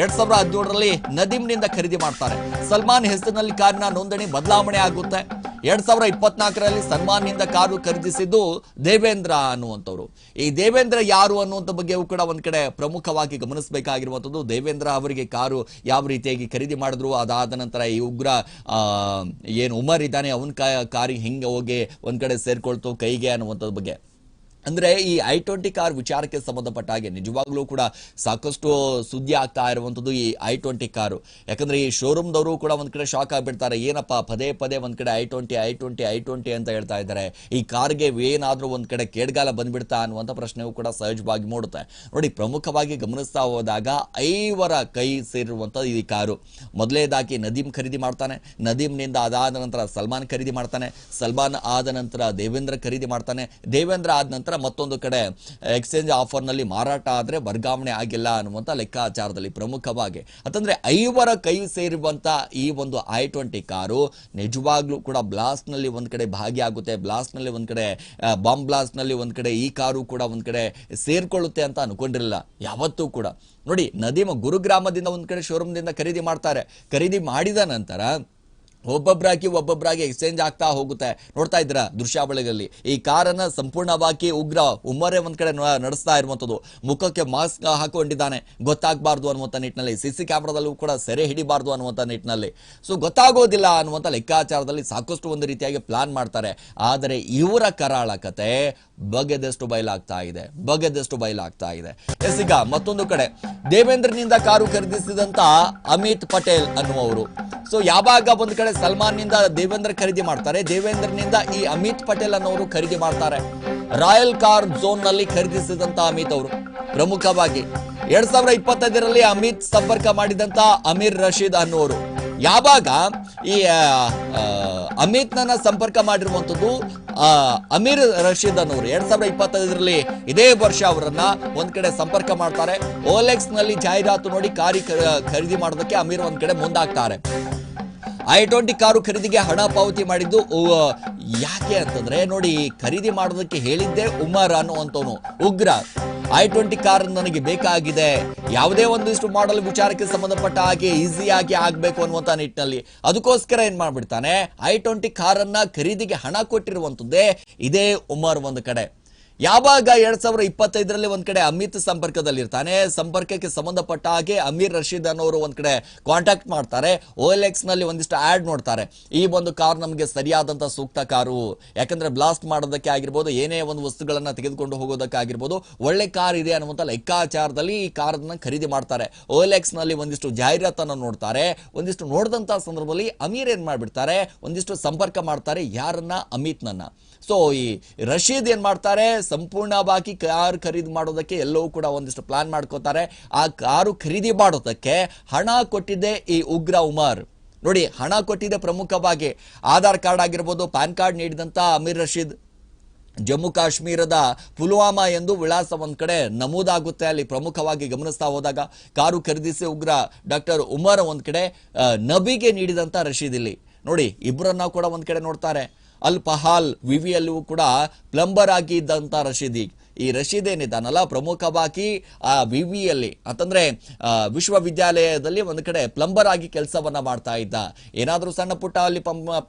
ಎರಡ್ ಸಾವಿರದ ಹದಿನೇಳರಲ್ಲಿ ನದೀಮ್ನಿಂದ ಖರೀದಿ ಮಾಡ್ತಾರೆ. ಸಲ್ಮಾನ್ ಹೆಸರಿನಲ್ಲಿ ಕಾರಿನ ನೋಂದಣಿ ಬದಲಾವಣೆ ಆಗುತ್ತೆ. ಎರಡ್ ಸಾವಿರ ಇಪ್ಪತ್ನಾಲ್ಕರಲ್ಲಿ ಸಲ್ಮಾನ್ನಿಂದ ಕಾರು ಖರೀದಿಸಿದ್ದು ದೇವೇಂದ್ರ ಅನ್ನುವಂಥವ್ರು. ಈ ದೇವೇಂದ್ರ ಯಾರು ಅನ್ನುವಂಥ ಬಗ್ಗೆಯೂ ಕೂಡ ಒಂದ್ ಕಡೆ ಪ್ರಮುಖವಾಗಿ ಗಮನಿಸಬೇಕಾಗಿರುವಂಥದ್ದು ದೇವೇಂದ್ರ ಅವರಿಗೆ ಕಾರು ಯಾವ ರೀತಿಯಾಗಿ ಖರೀದಿ ಮಾಡಿದ್ರು. ಅದಾದ ನಂತರ ಈ ಉಗ್ರ ಏನು ಉಮರ್ ಇದ್ದಾನೆ, ಅವನ ಕಾರಿಗೆ ಹಿಂಗೆ ಹೋಗಿ ಒಂದ್ ಕಡೆ ಸೇರ್ಕೊಳ್ತು ಕೈಗೆ ಅನ್ನುವಂಥದ್ದು ಬಗ್ಗೆ. ಅಂದ್ರೆ ಈ ಐ ಟ್ವೆಂಟಿ ಕಾರ್ ವಿಚಾರಕ್ಕೆ ಸಂಬಂಧಪಟ್ಟ ಹಾಗೆ ನಿಜವಾಗ್ಲೂ ಕೂಡ ಸಾಕಷ್ಟು ಸುದ್ದಿ ಆಗ್ತಾ ಇರುವಂತದ್ದು ಈ ಐ ಟ್ವೆಂಟಿ ಕಾರು. ಯಾಕಂದ್ರೆ ಈ ಶೋರೂಮ್ದವರು ಕೂಡ ಒಂದ್ ಕಡೆ ಶಾಕ್ ಆಗ್ಬಿಡ್ತಾರೆ. ಏನಪ್ಪ, ಪದೇ ಪದೇ ಒಂದ್ ಕಡೆ I twenty I twenty I twenty ಅಂತ ಹೇಳ್ತಾ ಇದ್ದಾರೆ. ಈ ಕಾರ್ಗೆ ಏನಾದ್ರೂ ಒಂದ್ ಕಡೆ ಕೇಡ್ಗಾಲ ಬಂದ್ಬಿಡ್ತಾ ಅನ್ನುವಂಥ ಪ್ರಶ್ನೆಯೂ ಕೂಡ ಸಹಜವಾಗಿ ಮೂಡುತ್ತೆ. ನೋಡಿ, ಪ್ರಮುಖವಾಗಿ ಗಮನಿಸ್ತಾ ಹೋದಾಗ ಐವರ ಕೈ ಸೇರಿರುವಂಥದ್ದು ಈ ಕಾರು. ಮೊದಲೇದಾಗಿ ನದೀಮ್ ಖರೀದಿ ಮಾಡ್ತಾನೆ. ನದೀಮ್ನಿಂದ ಅದಾದ ನಂತರ ಸಲ್ಮಾನ್ ಖರೀದಿ ಮಾಡ್ತಾನೆ. ಸಲ್ಮಾನ್ ಆದ ನಂತರ ದೇವೇಂದ್ರ ಖರೀದಿ ಮಾಡ್ತಾನೆ. ದೇವೇಂದ್ರ ಆದ ನಂತರ ಮತ್ತೊಂದು ಕಡೆ ಎಕ್ಸ್ಚೇಂಜ್ ಆಫರ್ನಲ್ಲಿ ಮಾರಾಟ ಆದರೆ ವರ್ಗಾವಣೆ ಆಗಿಲ್ಲ ಅನ್ನುವಂಥ ಲೆಕ್ಕಾಚಾರದಲ್ಲಿ ಪ್ರಮುಖವಾಗಿ. ಅಂತಂದರೆ ಐವರ ಕೈ ಸೇರುವಂತ ಈ ಒಂದು ಐ ಟ್ವೆಂಟಿ ಕಾರು ನಿಜವಾಗ್ಲೂ ಕೂಡ ಬ್ಲಾಸ್ಟ್ನಲ್ಲಿ ಒಂದು ಕಡೆ ಭಾಗಿಯಾಗುತ್ತೆ. ಬ್ಲಾಸ್ಟ್ನಲ್ಲಿ ಒಂದು ಕಡೆ ಬಾಂಬ್ ಬ್ಲಾಸ್ಟ್ನಲ್ಲಿ ಒಂದ್ ಕಡೆ ಈ ಕಾರು ಕೂಡ ಒಂದು ಕಡೆ ಸೇರಿಕೊಳ್ಳುತ್ತೆ ಅಂತ ಅನ್ಕೊಂಡಿರಲಿಲ್ಲ. ಯಾವತ್ತೂ ಕೂಡ. ನೋಡಿ, ನದೀಮ ಗುರುಗ್ರಾಮದಿಂದ ಒಂದು ಕಡೆ ಶೋರೂಮ್ದಿಂದ ಖರೀದಿ ಮಾಡ್ತಾರೆ. ಖರೀದಿ ಮಾಡಿದ ನಂತರ ಒಬ್ಬೊಬ್ಬರಾಗಿ ಒಬ್ಬೊಬ್ಬರಾಗಿ ಎಕ್ಸ್ಚೇಂಜ್ ಆಗ್ತಾ ಹೋಗುತ್ತೆ. ನೋಡ್ತಾ ಇದ್ರ ದೃಶ್ಯಾವಳಿಗಳಲ್ಲಿ ಈ ಕಾರನ್ನ ಸಂಪೂರ್ಣವಾಗಿ ಉಗ್ರ ಉಮ್ಮರೆ ಒಂದ್ ಕಡೆ ನಡೆಸ್ತಾ ಇರುವಂತದ್ದು. ಮುಖಕ್ಕೆ ಮಾಸ್ಕ್ ಹಾಕೊಂಡಿದ್ದಾನೆ. ಗೊತ್ತಾಗಬಾರ್ದು ಅನ್ನುವಂಥ ನಿಟ್ಟಿನಲ್ಲಿ. ಸಿ ಸಿ ಕ್ಯಾಮ್ರಾದಲ್ಲೂ ಕೂಡ ಸೆರೆ ಹಿಡಿಬಾರ್ದು ಅನ್ನುವಂಥ ನಿಟ್ಟಿನಲ್ಲಿ. ಸೊ, ಗೊತ್ತಾಗೋದಿಲ್ಲ ಅನ್ನುವಂಥ ಲೆಕ್ಕಾಚಾರದಲ್ಲಿ ಸಾಕಷ್ಟು ಒಂದು ರೀತಿಯಾಗಿ ಪ್ಲಾನ್ ಮಾಡ್ತಾರೆ. ಆದರೆ ಇವರ ಕರಾಳ ಕತೆ ಬಗೆದಷ್ಟು ಬಯಲಾಗ್ತಾ ಇದೆ ಬಗೆದಷ್ಟು ಬಯಲಾಗ್ತಾ ಇದೆ. ಎಸ್ ಈಗ ಮತ್ತೊಂದು ಕಡೆ. ದೇವೇಂದ್ರನಿಂದ ಕಾರು ಖರೀದಿಸಿದಂತ ಅಮಿತ್ ಪಟೇಲ್ ಅನ್ನುವರು ಸೊ ಯಾವಾಗ ಒಂದು ಕಡೆ ಸಲ್ಮಾನ್ನಿಂದ ದೇವೇಂದ್ರ ಖರೀದಿ ಮಾಡ್ತಾರೆ ದೇವೇಂದ್ರನಿಂದ ಈ ಅಮಿತ್ ಪಟೇಲ್ ಅನ್ನೋರು ಖರೀದಿ ಮಾಡ್ತಾರೆ. ರಾಯಲ್ ಕಾರ್ ಝೋನ್ನಲ್ಲಿ ಖರೀದಿಸಿದಂತ ಅಮಿತ್ ಅವರು. ಪ್ರಮುಖವಾಗಿ ಎರಡ್ ಸಾವಿರದ ಇಪ್ಪತ್ತೈದರಲ್ಲಿ ಅಮಿತ್ ಸಂಪರ್ಕ ಮಾಡಿದಂತ ಅಮೀರ್ ರಶೀದ್ ಅನ್ನುವರು ಯಾವಾಗ ಈ ಅಮಿತ್ ನನ್ನ ಸಂಪರ್ಕ ಮಾಡಿರುವಂತದ್ದು ಆ, ಅಮೀರ್ ರಶೀದ್ ಅನ್ನೋರು ಎರಡ್ ಸಾವಿರದ ಇಪ್ಪತ್ತೈದರಲ್ಲಿ ಇದೇ ವರ್ಷ ಅವರನ್ನ ಒಂದ್ ಕಡೆ ಸಂಪರ್ಕ ಮಾಡ್ತಾರೆ. ಓಲೆಕ್ಸ್ನಲ್ಲಿ ಜಾಹೀರಾತು ನೋಡಿ ಕಾರಿ ಖರೀದಿ ಮಾಡೋದಕ್ಕೆ ಅಮೀರ್ ಒಂದ್ ಕಡೆ ಮುಂದಾಗ್ತಾರೆ. ಐ ಟ್ವೆಂಟಿ ಕಾರು ಖರೀದಿಗೆ ಹಣ ಪಾವತಿ ಮಾಡಿದ್ದು ಯಾಕೆ ಅಂತಂದ್ರೆ, ನೋಡಿ, ಖರೀದಿ ಮಾಡೋದಕ್ಕೆ ಹೇಳಿದ್ದೆ ಉಮರ್ ಅನ್ನುವಂಥವನು, ಉಗ್ರ. ಐ ಟ್ವೆಂಟಿ ಕಾರ್ ನನಗೆ ಬೇಕಾಗಿದೆ. ಯಾವುದೇ ಒಂದಿಷ್ಟು ಮಾಡಲ್ ವಿಚಾರಕ್ಕೆ ಸಂಬಂಧಪಟ್ಟ ಹಾಗೆ ಈಸಿಯಾಗಿ ಆಗ್ಬೇಕು ಅನ್ನುವಂಥ ನಿಟ್ಟಿನಲ್ಲಿ. ಅದಕ್ಕೋಸ್ಕರ ಏನ್ ಮಾಡ್ಬಿಡ್ತಾನೆ, ಐ ಟ್ವೆಂಟಿ ಕಾರನ್ನ ಖರೀದಿಗೆ ಹಣ ಕೊಟ್ಟಿರುವಂಥದ್ದೇ ಇದೇ ಉಮರ್ ಒಂದು ಕಡೆ. ಯಾವಾಗ ಎರಡ್ ಸಾವಿರ ಇಪ್ಪತ್ತೈದರಲ್ಲಿ ಒಂದ್ ಕಡೆ ಅಮಿತ್ ಸಂಪರ್ಕದಲ್ಲಿರ್ತಾನೆ, ಸಂಪರ್ಕಕ್ಕೆ ಸಂಬಂಧಪಟ್ಟ ಹಾಗೆ ಅಮೀರ್ ರಶೀದ್ ಅನ್ನೋರು ಒಂದ್ ಕಡೆ ಕಾಂಟ್ಯಾಕ್ಟ್ ಮಾಡ್ತಾರೆ ಓ ಎಲ್ ಎಕ್ಸ್ನಲ್ಲಿ ಒಂದಿಷ್ಟು ಆಡ್ ನೋಡ್ತಾರೆ. ಈ ಒಂದು ಕಾರ್ ನಮಗೆ ಸರಿಯಾದಂತ ಸೂಕ್ತ ಕಾರು, ಯಾಕಂದ್ರೆ ಬ್ಲಾಸ್ಟ್ ಮಾಡೋದಕ್ಕೆ ಆಗಿರ್ಬೋದು, ಏನೇ ಒಂದು ವಸ್ತುಗಳನ್ನ ತೆಗೆದುಕೊಂಡು ಹೋಗೋದಕ್ಕೆ ಆಗಿರ್ಬೋದು, ಒಳ್ಳೆ ಕಾರ್ ಇದೆ ಅನ್ನುವಂಥ ಲೆಕ್ಕಾಚಾರದಲ್ಲಿ ಈ ಕಾರನ್ನ ಖರೀದಿ ಮಾಡ್ತಾರೆ. ಓ ನಲ್ಲಿ ಒಂದಿಷ್ಟು ಜಾಹೀರಾತನ್ನ ನೋಡ್ತಾರೆ, ಒಂದಿಷ್ಟು ನೋಡಿದಂತ ಸಂದರ್ಭದಲ್ಲಿ ಅಮೀರ್ ಏನ್ ಮಾಡ್ಬಿಡ್ತಾರೆ, ಒಂದಿಷ್ಟು ಸಂಪರ್ಕ ಮಾಡ್ತಾರೆ ಯಾರನ್ನ? ಅಮಿತ್ನನ್ನ. ಸೊ ಈ ರಶೀದ್ ಏನ್ ಮಾಡ್ತಾರೆ? ಸಂಪೂರ್ಣವಾಗಿ ಕಾರ್ ಖರೀದಿ ಮಾಡೋದಕ್ಕೆ ಎಲ್ಲವೂ ಕೂಡ ಒಂದಿಷ್ಟು ಪ್ಲಾನ್ ಮಾಡ್ಕೋತಾರೆ. ಆ ಕಾರು ಖರೀದಿ ಮಾಡೋದಕ್ಕೆ ಹಣ ಕೊಟ್ಟಿದ್ದೆ ಈ ಉಗ್ರ ಉಮರ್. ನೋಡಿ, ಹಣ ಕೊಟ್ಟಿದೆ ಪ್ರಮುಖವಾಗಿ. ಆಧಾರ್ ಕಾರ್ಡ್ ಆಗಿರ್ಬೋದು, ಪ್ಯಾನ್ ಕಾರ್ಡ್ ನೀಡಿದಂಥ ಅಮೀರ್ ರಶೀದ್. ಜಮ್ಮು ಕಾಶ್ಮೀರದ ಪುಲ್ವಾಮಾ ಎಂದು ವಿಳಾಸ ಒಂದು ಕಡೆ ನಮೂದಾಗುತ್ತೆ. ಅಲ್ಲಿ ಪ್ರಮುಖವಾಗಿ ಗಮನಿಸ್ತಾ ಹೋದಾಗ ಕಾರು ಖರೀದಿಸಿ ಉಗ್ರ ಡಾಕ್ಟರ್ ಉಮರ್ ಒಂದು ಕಡೆ ನಬಿಗೆ ನೀಡಿದಂಥ ರಶೀದ್ ಇಲ್ಲಿ. ನೋಡಿ ಇಬ್ಬರನ್ನ ಕೂಡ ಒಂದು ಕಡೆ ನೋಡ್ತಾರೆ. ಅಲ್ ಪಹಾಲ್ ವಿವಿಯಲ್ಲೂ ಕೂಡ ಪ್ಲಂಬರ್ ಆಗಿ ಇದ್ದಂಥ ರಶೀದ್. ಈ ರಶೀದ್ ಏನಿದ್ದಾನಲ್ಲ ಪ್ರಮುಖವಾಗಿ ಆ ವಿವಿಯಲ್ಲಿ ಅಂತಂದ್ರೆ ವಿಶ್ವವಿದ್ಯಾಲಯದಲ್ಲಿ ಒಂದು ಕಡೆ ಪ್ಲಂಬರ್ ಆಗಿ ಕೆಲಸವನ್ನ ಮಾಡ್ತಾ ಇದ್ದ. ಏನಾದ್ರೂ ಸಣ್ಣ ಪುಟ್ಟ ಅಲ್ಲಿ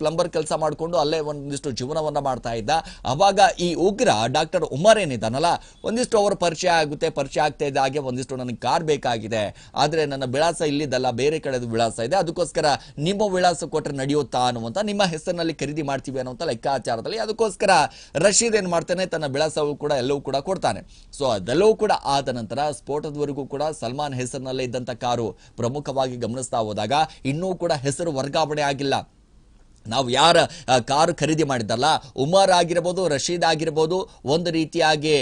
ಪ್ಲಂಬರ್ ಕೆಲಸ ಮಾಡಿಕೊಂಡು ಅಲ್ಲೇ ಒಂದಿಷ್ಟು ಜೀವನವನ್ನ ಮಾಡ್ತಾ ಇದ್ದ. ಅವಾಗ ಈ ಉಗ್ರ ಡಾಕ್ಟರ್ ಉಮರ್ ಏನಿದ್ದಾನಲ್ಲ ಒಂದಿಷ್ಟು ಅವರ ಪರಿಚಯ ಆಗುತ್ತೆ, ಪರಿಚಯ ಆಗ್ತಾ ಇದ್ದ ಹಾಗೆ ಒಂದಿಷ್ಟು ನನಗೆ ಕಾರ್ ಬೇಕಾಗಿದೆ. ಆದರೆ ನನ್ನ ವಿಳಾಸ ಇಲ್ಲಿದ್ದಲ್ಲ, ಬೇರೆ ಕಡೆದು ವಿಳಾಸ ಇದೆ. ಅದಕ್ಕೋಸ್ಕರ ನಿಮ್ಮ ವಿಳಾಸ ಕೊಟ್ಟರೆ ನಡೆಯುತ್ತಾ ಅನ್ನುವಂತ ನಿಮ್ಮ ಹೆಸರಿನಲ್ಲಿ ಖರೀದಿ ಮಾಡ್ತೀವಿ ಅನ್ನುವಂಥ ಲೆಕ್ಕಾಚಾರದಲ್ಲಿ ಅದಕ್ಕೋಸ್ಕರ ರಶೀದ್ ಏನು ಮಾಡ್ತಾನೆ, ತನ್ನ ವಿಳಾಸವು ಕೂಡ ಎಲ್ಲವೂ ಕೂಡ ಕೊಡ್ತಾನೆ. ಸೊ ಅದೆಲ್ಲವೂ ಕೂಡ ಆದ ನಂತರ ಸ್ಫೋಟದವರೆಗೂ ಕೂಡ ಸಲ್ಮಾನ್ ಹೆಸರಿನಲ್ಲೇ ಇದ್ದಂಥ ಕಾರು ಪ್ರಮುಖವಾಗಿ ಗಮನಿಸ್ತಾ ಹೋದಾಗ ಇನ್ನೂ ಕೂಡ ಹೆಸರು ವರ್ಗಾವಣೆ ಆಗಿಲ್ಲ. ನಾವು ಯಾರ ಕಾರು ಖರೀದಿ ಮಾಡಿದ್ದಲ್ಲ, ಉಮರ್ ಆಗಿರ್ಬೋದು, ರಶೀದ್ ಆಗಿರ್ಬೋದು, ಒಂದು ರೀತಿಯಾಗಿ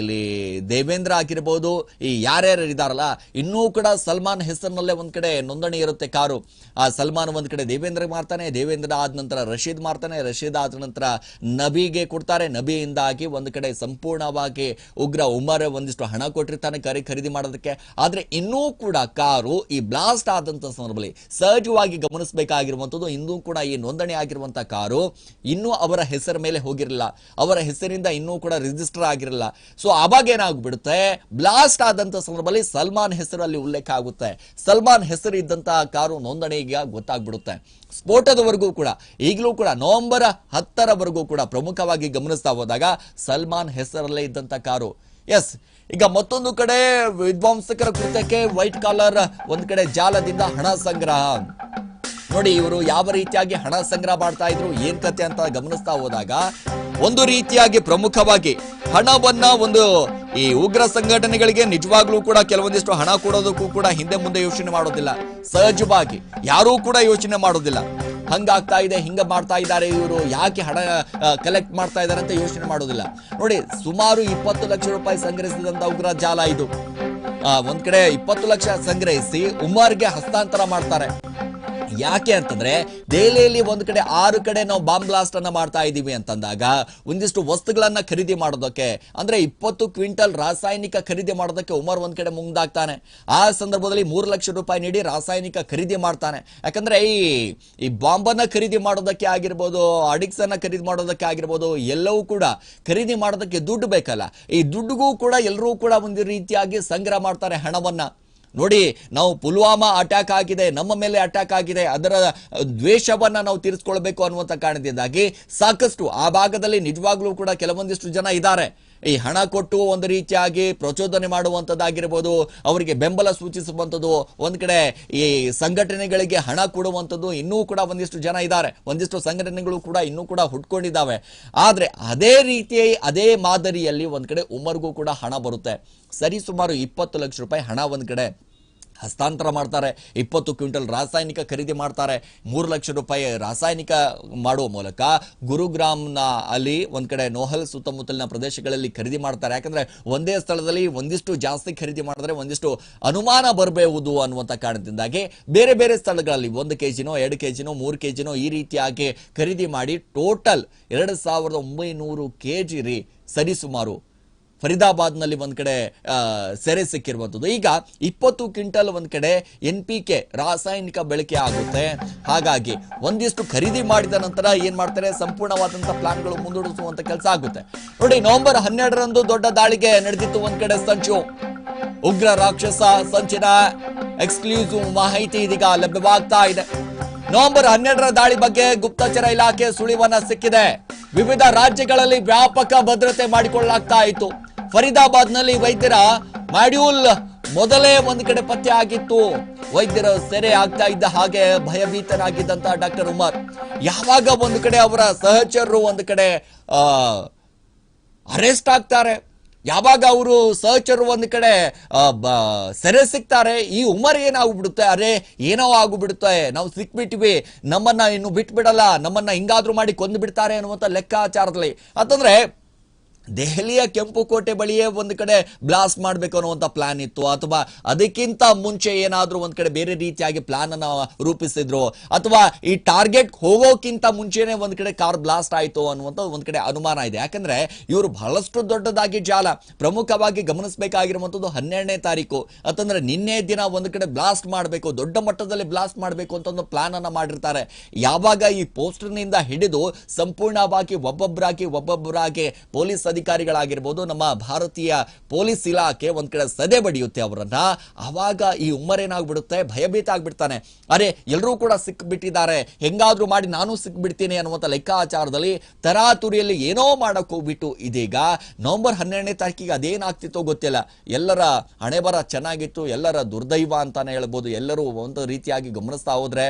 ಇಲ್ಲಿ ದೇವೇಂದ್ರ ಆಗಿರ್ಬೋದು, ಈ ಯಾರ್ಯಾರು ಇದ್ದಾರಲ್ಲ, ಇನ್ನೂ ಕೂಡ ಸಲ್ಮಾನ್ ಹೆಸರಿನಲ್ಲೇ ಒಂದು ಕಡೆ ನೋಂದಣಿ ಇರುತ್ತೆ ಕಾರು. ಆ ಸಲ್ಮಾನ್ ಒಂದು ಕಡೆ ದೇವೇಂದ್ರ ಮಾರ್ತಾನೆ ದೇವೇಂದ್ರ ಆದ ನಂತರ ರಶೀದ್ ಮಾರ್ತಾನೆ ರಶೀದ್ ಆದ ನಂತರ ನಬಿಗೆ ಕೊಡ್ತಾರೆ, ನಬಿಯಿಂದಾಗಿ ಒಂದು ಕಡೆ ಸಂಪೂರ್ಣವಾಗಿ ಉಗ್ರ ಉಮರ್ ಒಂದಿಷ್ಟು ಹಣ ಕೊಟ್ಟಿರ್ತಾನೆ ಕಾರಿ ಖರೀದಿ ಮಾಡೋದಕ್ಕೆ. ಆದ್ರೆ ಇನ್ನೂ ಕೂಡ ಕಾರು ಈ ಬ್ಲಾಸ್ಟ್ ಆದಂಥ ಸಂದರ್ಭದಲ್ಲಿ ಸಹಜವಾಗಿ ಗಮನಿಸಬೇಕಾಗಿರುವಂಥದ್ದು ಇನ್ನೂ ಕೂಡ ಈ ನೋಂದಣಿ ಆಗಿರುವಂಥ ಕಾರು ಇನ್ನೂ ಅವರ ಹೆಸರ ಮೇಲೆ ಹೋಗಿರಲಿಲ್ಲ. ಅವರ ಹೆಸರಿಂದ ಇನ್ನೂ ಕೂಡ ರಿಜಿಸ್ಟರ್ ಆಗಿರಲಿಲ್ಲ. ಸೊ ಅವಾಗ ಏನಾಗ್ಬಿಡುತ್ತೆ? ಬ್ಲಾಸ್ಟ್ ಆದಂಥ ಸಂದರ್ಭದಲ್ಲಿ ಸಲ್ಮಾನ್ ಹೆಸರು ಅಲ್ಲಿ ಉಲ್ಲೇಖ ಆಗುತ್ತೆ. ಸಲ್ಮಾನ್ ಹೆಸರು ಇದ್ದಂತಹ ಕಾರು ನೋಂದಣಿಗೆ ಗೊತ್ತಾಗ್ಬಿಡುತ್ತೆ. ಸ್ಫೋಟದವರೆಗೂ ಕೂಡ, ಈಗಲೂ ಕೂಡ, ನವೆಂಬರ್ ಹತ್ತರವರೆಗೂ ಕೂಡ ಪ್ರಮುಖವಾಗಿ ಗಮನಿಸ್ತಾ ಹೋದಾಗ ಸಲ್ಮಾನ್ ಹೆಸರಲ್ಲೇ ಇದ್ದಂಥ ಕಾರು. ಎಸ್ ಈಗ ಮತ್ತೊಂದು ಕಡೆ ವಿದ್ವಾಂಸಕರ ಕೃತ್ಯಕ್ಕೆ ವೈಟ್ ಕಾಲರ್ ಒಂದ್ ಕಡೆ ಜಾಲದಿಂದ ಹಣ ಸಂಗ್ರಹ. ನೋಡಿ, ಇವರು ಯಾವ ರೀತಿಯಾಗಿ ಹಣ ಸಂಗ್ರಹ ಮಾಡ್ತಾ ಇದ್ರು, ಏನ್ ಕತೆ ಅಂತ ಗಮನಿಸ್ತಾ ಹೋದಾಗ, ಒಂದು ರೀತಿಯಾಗಿ ಪ್ರಮುಖವಾಗಿ ಹಣವನ್ನ ಒಂದು ಈ ಉಗ್ರ ಸಂಘಟನೆಗಳಿಗೆ ನಿಜವಾಗ್ಲೂ ಕೂಡ ಕೆಲವೊಂದಿಷ್ಟು ಹಣ ಕೊಡೋದಕ್ಕೂ ಕೂಡ ಹಿಂದೆ ಮುಂದೆ ಯೋಚನೆ ಮಾಡೋದಿಲ್ಲ. ಸಹಜವಾಗಿ ಯಾರೂ ಕೂಡ ಯೋಚನೆ ಮಾಡೋದಿಲ್ಲ. ಹಂಗಾಗ್ತಾ ಇದೆ, ಹಿಂಗ ಮಾಡ್ತಾ ಇದ್ದಾರೆ, ಇವರು ಯಾಕೆ ಹಣ ಕಲೆಕ್ಟ್ ಮಾಡ್ತಾ ಇದ್ದಾರೆ ಅಂತ ಯೋಚನೆ ಮಾಡೋದಿಲ್ಲ. ನೋಡಿ, ಸುಮಾರು ಇಪ್ಪತ್ತು ಲಕ್ಷ ರೂಪಾಯಿ ಸಂಗ್ರಹಿಸಿದಂತ ಉಗ್ರ ಜಾಲ ಇದು. ಒಂದ್ ಕಡೆ ಇಪ್ಪತ್ತು ಲಕ್ಷ ಸಂಗ್ರಹಿಸಿ ಉಮರ್ಗೆ ಹಸ್ತಾಂತರ ಮಾಡ್ತಾರೆ. ಯಾಕೆ ಅಂತಂದ್ರೆ ದೆಹಲಿಯಲ್ಲಿ ಒಂದ್ ಕಡೆ, ಆರು ಕಡೆ ನಾವು ಬಾಂಬ್ ಬ್ಲಾಸ್ಟ್ ಅನ್ನ ಮಾಡ್ತಾ ಇದೀವಿ ಅಂತಂದಾಗ ಒಂದಿಷ್ಟು ವಸ್ತುಗಳನ್ನ ಖರೀದಿ ಮಾಡೋದಕ್ಕೆ, ಅಂದ್ರೆ ಇಪ್ಪತ್ತು ಕ್ವಿಂಟಲ್ ರಾಸಾಯನಿಕ ಖರೀದಿ ಮಾಡೋದಕ್ಕೆ ಉಮರ್ ಒಂದ್ ಕಡೆ ಮುಂದಾಗ್ತಾನೆ. ಆ ಸಂದರ್ಭದಲ್ಲಿ ಮೂರು ಲಕ್ಷ ರೂಪಾಯಿ ನೀಡಿ ರಾಸಾಯನಿಕ ಖರೀದಿ ಮಾಡ್ತಾನೆ. ಯಾಕಂದ್ರೆ ಈ ಈ ಬಾಂಬನ್ನ ಖರೀದಿ ಮಾಡೋದಕ್ಕೆ ಆಗಿರ್ಬೋದು ಅಡಿಕ್ಸ್ ಅನ್ನ ಖರೀದಿ ಮಾಡೋದಕ್ಕೆ ಆಗಿರ್ಬೋದು, ಎಲ್ಲವೂ ಕೂಡ ಖರೀದಿ ಮಾಡೋದಕ್ಕೆ ದುಡ್ಡು ಬೇಕಲ್ಲ. ಈ ದುಡ್ಡುಗೂ ಕೂಡ ಎಲ್ಲರೂ ಕೂಡ ಒಂದು ರೀತಿಯಾಗಿ ಸಂಗ್ರಹ ಮಾಡ್ತಾರೆ ಹಣವನ್ನ. ನೋಡಿ, ನಾವು ಪುಲ್ವಾಮಾ ಅಟ್ಯಾಕ್ ಆಗಿದೆ, ನಮ್ಮ ಮೇಲೆ ಅಟ್ಯಾಕ್ ಆಗಿದೆ, ಅದರ ದ್ವೇಷವನ್ನ ನಾವು ತೀರಿಸ್ಕೊಳ್ಬೇಕು ಅನ್ನುವಂಥ ಕಾರಣದಿಂದಾಗಿ ಸಾಕಷ್ಟು ಆ ಭಾಗದಲ್ಲಿ ನಿಜವಾಗ್ಲೂ ಕೂಡ ಕೆಲವೊಂದಿಷ್ಟು ಜನ ಇದ್ದಾರೆ. ಈ ಹಣ ಕೊಟ್ಟು ಒಂದು ರೀತಿಯಾಗಿ ಪ್ರಚೋದನೆ ಮಾಡುವಂಥದ್ದಾಗಿರ್ಬೋದು, ಅವರಿಗೆ ಬೆಂಬಲ ಸೂಚಿಸುವಂಥದ್ದು, ಒಂದು ಕಡೆ ಈ ಸಂಘಟನೆಗಳಿಗೆ ಹಣ ಕೊಡುವಂಥದ್ದು ಇನ್ನೂ ಕೂಡ ಒಂದಿಷ್ಟು ಜನ ಇದ್ದಾರೆ. ಒಂದಿಷ್ಟು ಸಂಘಟನೆಗಳು ಕೂಡ ಇನ್ನೂ ಕೂಡ ಹುಟ್ಕೊಂಡಿದ್ದಾವೆ. ಆದರೆ ಅದೇ ರೀತಿ ಅದೇ ಮಾದರಿಯಲ್ಲಿ ಒಂದು ಕಡೆ ಉಮರ್ಗೂ ಕೂಡ ಹಣ ಬರುತ್ತೆ. ಸರಿ, ಸುಮಾರು ಇಪ್ಪತ್ತು ಲಕ್ಷ ರೂಪಾಯಿ ಹಣ ಒಂದು ಕಡೆ ಹಸ್ತಾಂತರ ಮಾಡ್ತಾರೆ. ಇಪ್ಪತ್ತು ಕ್ವಿಂಟಲ್ ರಾಸಾಯನಿಕ ಖರೀದಿ ಮಾಡ್ತಾರೆ. ಮೂರು ಲಕ್ಷ ರೂಪಾಯಿ ರಾಸಾಯನಿಕ ಮಾಡುವ ಮೂಲಕ ಗುರುಗ್ರಾಮ್ನ ಅಲ್ಲಿ ಒಂದು ಕಡೆ ನೋಹಲ್ ಸುತ್ತಮುತ್ತಲಿನ ಪ್ರದೇಶಗಳಲ್ಲಿ ಖರೀದಿ ಮಾಡ್ತಾರೆ. ಯಾಕಂದ್ರೆ ಒಂದೇ ಸ್ಥಳದಲ್ಲಿ ಒಂದಿಷ್ಟು ಜಾಸ್ತಿ ಖರೀದಿ ಮಾಡಿದ್ರೆ ಒಂದಿಷ್ಟು ಅನುಮಾನ ಬರಬಹುದು ಅನ್ನುವಂಥ ಕಾರಣದಿಂದಾಗಿ ಬೇರೆ ಬೇರೆ ಸ್ಥಳಗಳಲ್ಲಿ ಒಂದು ಕೆ ಜಿನೋ ಎರಡು ಕೆ ಜಿನೋ ಮೂರು ಕೆ ಜಿನೋ ಈ ರೀತಿಯಾಗಿ ಖರೀದಿ ಮಾಡಿ ಟೋಟಲ್ ಎರಡು ಸಾವಿರದ ಒಂಬೈನೂರು ಕೆ ಜಿ ರೀ ಸರಿಸುಮಾರು ಫರೀದಾಬಾದ್ನಲ್ಲಿ ಒಂದು ಕಡೆ ಸೆರೆ ಸಿಕ್ಕಿರುವಂಥದ್ದು. ಈಗ ಇಪ್ಪತ್ತು ಕ್ವಿಂಟಲ್ ಒಂದು ಕಡೆ ಎನ್ ಪಿ ಕೆ ರಾಸಾಯನಿಕ ಬಳಕೆ ಆಗುತ್ತೆ. ಹಾಗಾಗಿ ಒಂದಿಷ್ಟು ಖರೀದಿ ಮಾಡಿದ ನಂತರ ಏನು ಮಾಡ್ತಾರೆ? ಸಂಪೂರ್ಣವಾದಂಥ ಪ್ಲಾನ್ಗಳು ಮುಂದೂಡಿಸುವಂಥ ಕೆಲಸ ಆಗುತ್ತೆ. ನೋಡಿ, ನವೆಂಬರ್ ಹನ್ನೆರಡರಂದು ದೊಡ್ಡ ದಾಳಿಗೆ ನಡೆದಿತ್ತು ಒಂದು ಕಡೆ ಸಂಚು. ಉಗ್ರ ರಾಕ್ಷಸ ಸಂಚಿನ ಎಕ್ಸ್ಕ್ಲೂಸಿವ್ ಮಾಹಿತಿ ಇದೀಗ ಲಭ್ಯವಾಗ್ತಾ ಇದೆ. ನವೆಂಬರ್ ಹನ್ನೆರಡರ ದಾಳಿ ಬಗ್ಗೆ ಗುಪ್ತಚರ ಇಲಾಖೆ ಸುಳಿವನ್ನ ಸಿಕ್ಕಿದೆ. ವಿವಿಧ ರಾಜ್ಯಗಳಲ್ಲಿ ವ್ಯಾಪಕ ಭದ್ರತೆ ಮಾಡಿಕೊಳ್ಳಲಾಗ್ತಾ ಇತ್ತು. ಫರೀದಾಬಾದ್ನಲ್ಲಿ ವೈದ್ಯರ ಮಾಡ್ಯೂಲ್ ಮೊದಲೇ ಒಂದು ಕಡೆ ಪತ್ತೆ ಆಗಿತ್ತು. ವೈದ್ಯರ ಸೆರೆ ಆಗ್ತಾ ಇದ್ದ ಹಾಗೆ ಭಯಭೀತನಾಗಿದ್ದಂತ ಡಾಕ್ಟರ್ ಉಮರ್. ಯಾವಾಗ ಒಂದು ಕಡೆ ಅವರ ಸಹಚರರು ಒಂದು ಕಡೆ ಅರೆಸ್ಟ್ ಆಗ್ತಾರೆ. ಯಾವಾಗ ಅವರು ಸಹಚರು ಒಂದು ಕಡೆ ಸೆರೆ ಸಿಗ್ತಾರೆ. ಈ ಉಮರ್ ಏನಾಗ್ಬಿಡುತ್ತೆ? ಅರೆ, ಏನೋ ಆಗುಬಿಡುತ್ತೆ. ನಾವು ಸಿಕ್ಬಿಟ್ವಿ ನಮ್ಮನ್ನ ಇನ್ನು ಬಿಟ್ಬಿಡಲ್ಲ. ನಮ್ಮನ್ನ ಹಿಂಗಾದ್ರೂ ಮಾಡಿ ಕೊಂದು ಬಿಡ್ತಾರೆ ಅನ್ನುವಂಥ ಲೆಕ್ಕಾಚಾರದಲ್ಲಿ. ಅಂತಂದ್ರೆ ದೆಹಲಿಯ ಕೆಂಪು ಕೋಟೆ ಬಳಿಯೇ ಒಂದು ಕಡೆ ಬ್ಲಾಸ್ಟ್ ಮಾಡಬೇಕು ಅನ್ನುವಂಥ ಪ್ಲಾನ್ ಇತ್ತು. ಅಥವಾ ಅದಕ್ಕಿಂತ ಮುಂಚೆ ಏನಾದರೂ ಒಂದು ಕಡೆ ಬೇರೆ ರೀತಿಯಾಗಿ ಪ್ಲಾನ್ ಅನ್ನು ರೂಪಿಸಿದ್ರು. ಅಥವಾ ಈ ಟಾರ್ಗೆಟ್ ಹೋಗೋಕ್ಕಿಂತ ಮುಂಚೆನೆ ಒಂದು ಕಡೆ ಕಾರ್ ಬ್ಲಾಸ್ಟ್ ಆಯಿತು ಅನ್ನುವಂಥ ಒಂದು ಕಡೆ ಅನುಮಾನ ಇದೆ. ಯಾಕಂದ್ರೆ ಇವರು ಬಹಳಷ್ಟು ದೊಡ್ಡದಾಗಿ ಜಾಲ. ಪ್ರಮುಖವಾಗಿ ಗಮನಿಸಬೇಕಾಗಿರುವಂಥದ್ದು ಹನ್ನೆರಡನೇ ತಾರೀಕು. ಅಂತಂದ್ರೆ ನಿನ್ನೆ ದಿನ ಒಂದು ಕಡೆ ಬ್ಲಾಸ್ಟ್ ಮಾಡಬೇಕು, ದೊಡ್ಡ ಮಟ್ಟದಲ್ಲಿ ಬ್ಲಾಸ್ಟ್ ಮಾಡಬೇಕು ಅಂತ ಒಂದು ಪ್ಲಾನ್ ಅನ್ನು ಮಾಡಿರ್ತಾರೆ. ಯಾವಾಗ ಈ ಪೋಸ್ಟರ್ನಿಂದ ಹಿಡಿದು ಸಂಪೂರ್ಣವಾಗಿ ಒಬ್ಬೊಬ್ಬರಾಗಿ ಒಬ್ಬೊಬ್ಬರಾಗಿ ಪೊಲೀಸ್ ಅಧಿಕಾರಿಗಳಾಗಿರ್ಬೋದು ನಮ್ಮ ಭಾರತೀಯ ಪೊಲೀಸ್ ಇಲಾಖೆ ಒಂದ್ ಕಡೆ ಸದೆ ಬಡಿಯುತ್ತೆ ಅವರನ್ನ. ಅವಾಗ ಈ ಉಮ್ಮರೇನಾಗ್ಬಿಡುತ್ತೆ? ಭಯಭೀತ ಆಗ್ಬಿಡ್ತಾನೆ. ಅರೆ ಎಲ್ಲರೂ ಕೂಡ ಸಿಕ್ಬಿಟ್ಟಿದ್ದಾರೆ. ಹೆಂಗಾದ್ರೂ ಮಾಡಿ ನಾನು ಸಿಕ್ಬಿಡ್ತೀನಿ ಅನ್ನುವಂಥ ಲೆಕ್ಕಾಚಾರದಲ್ಲಿ ತರಾತುರಿಯಲ್ಲಿ ಏನೋ ಮಾಡಕ್ ಹೋಗ್ಬಿಟ್ಟು ಇದೀಗ. ನವೆಂಬರ್ ಹನ್ನೆರಡನೇ ತಾರೀಕಿಗೆ ಅದೇನಾಗ್ತಿತ್ತೋ ಗೊತ್ತಿಲ್ಲ. ಎಲ್ಲರ ಹಣೆಬರ ಚೆನ್ನಾಗಿತ್ತು, ಎಲ್ಲರ ದುರ್ದೈವ ಅಂತಾನೆ ಹೇಳ್ಬೋದು. ಎಲ್ಲರೂ ಒಂದು ರೀತಿಯಾಗಿ ಗಮನಿಸ್ತಾ ಹೋದ್ರೆ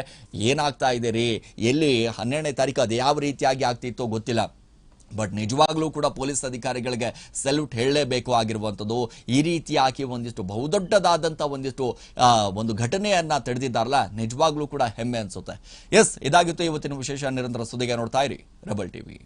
ಏನಾಗ್ತಾ ಇದೆ ರೀ ಎಲ್ಲಿ ಹನ್ನೆರಡನೇ ತಾರೀಕು ಅದು ಯಾವ ರೀತಿಯಾಗಿ ಆಗ್ತಿತ್ತೋ ಗೊತ್ತಿಲ್ಲ. ಬಟ್ ನಿಜವಾಗ್ಲೂ ಕೂಡ ಪೊಲೀಸ್ ಅಧಿಕಾರಿಗಳಿಗೆ ಸೆಲ್ಯೂಟ್ ಹೇಳಲೇಬೇಕು ಆಗಿರುವಂಥದ್ದು. ಈ ರೀತಿಯಾಗಿ ಒಂದಿಷ್ಟು ಬಹುದೊಡ್ಡದಾದಂಥ ಒಂದಿಷ್ಟು ಒಂದು ಘಟನೆಯನ್ನ ತಡೆದಿದ್ದಾರಲ್ಲ, ನಿಜವಾಗ್ಲೂ ಕೂಡ ಹೆಮ್ಮೆ ಅನಿಸುತ್ತೆ. ಎಸ್, ಇದಾಗಿತ್ತು ಇವತ್ತಿನ ವಿಶೇಷ. ನಿರಂತರ ಸುದ್ದಿಗೆ ನೋಡ್ತಾ ಇರಿ. Rebel TV.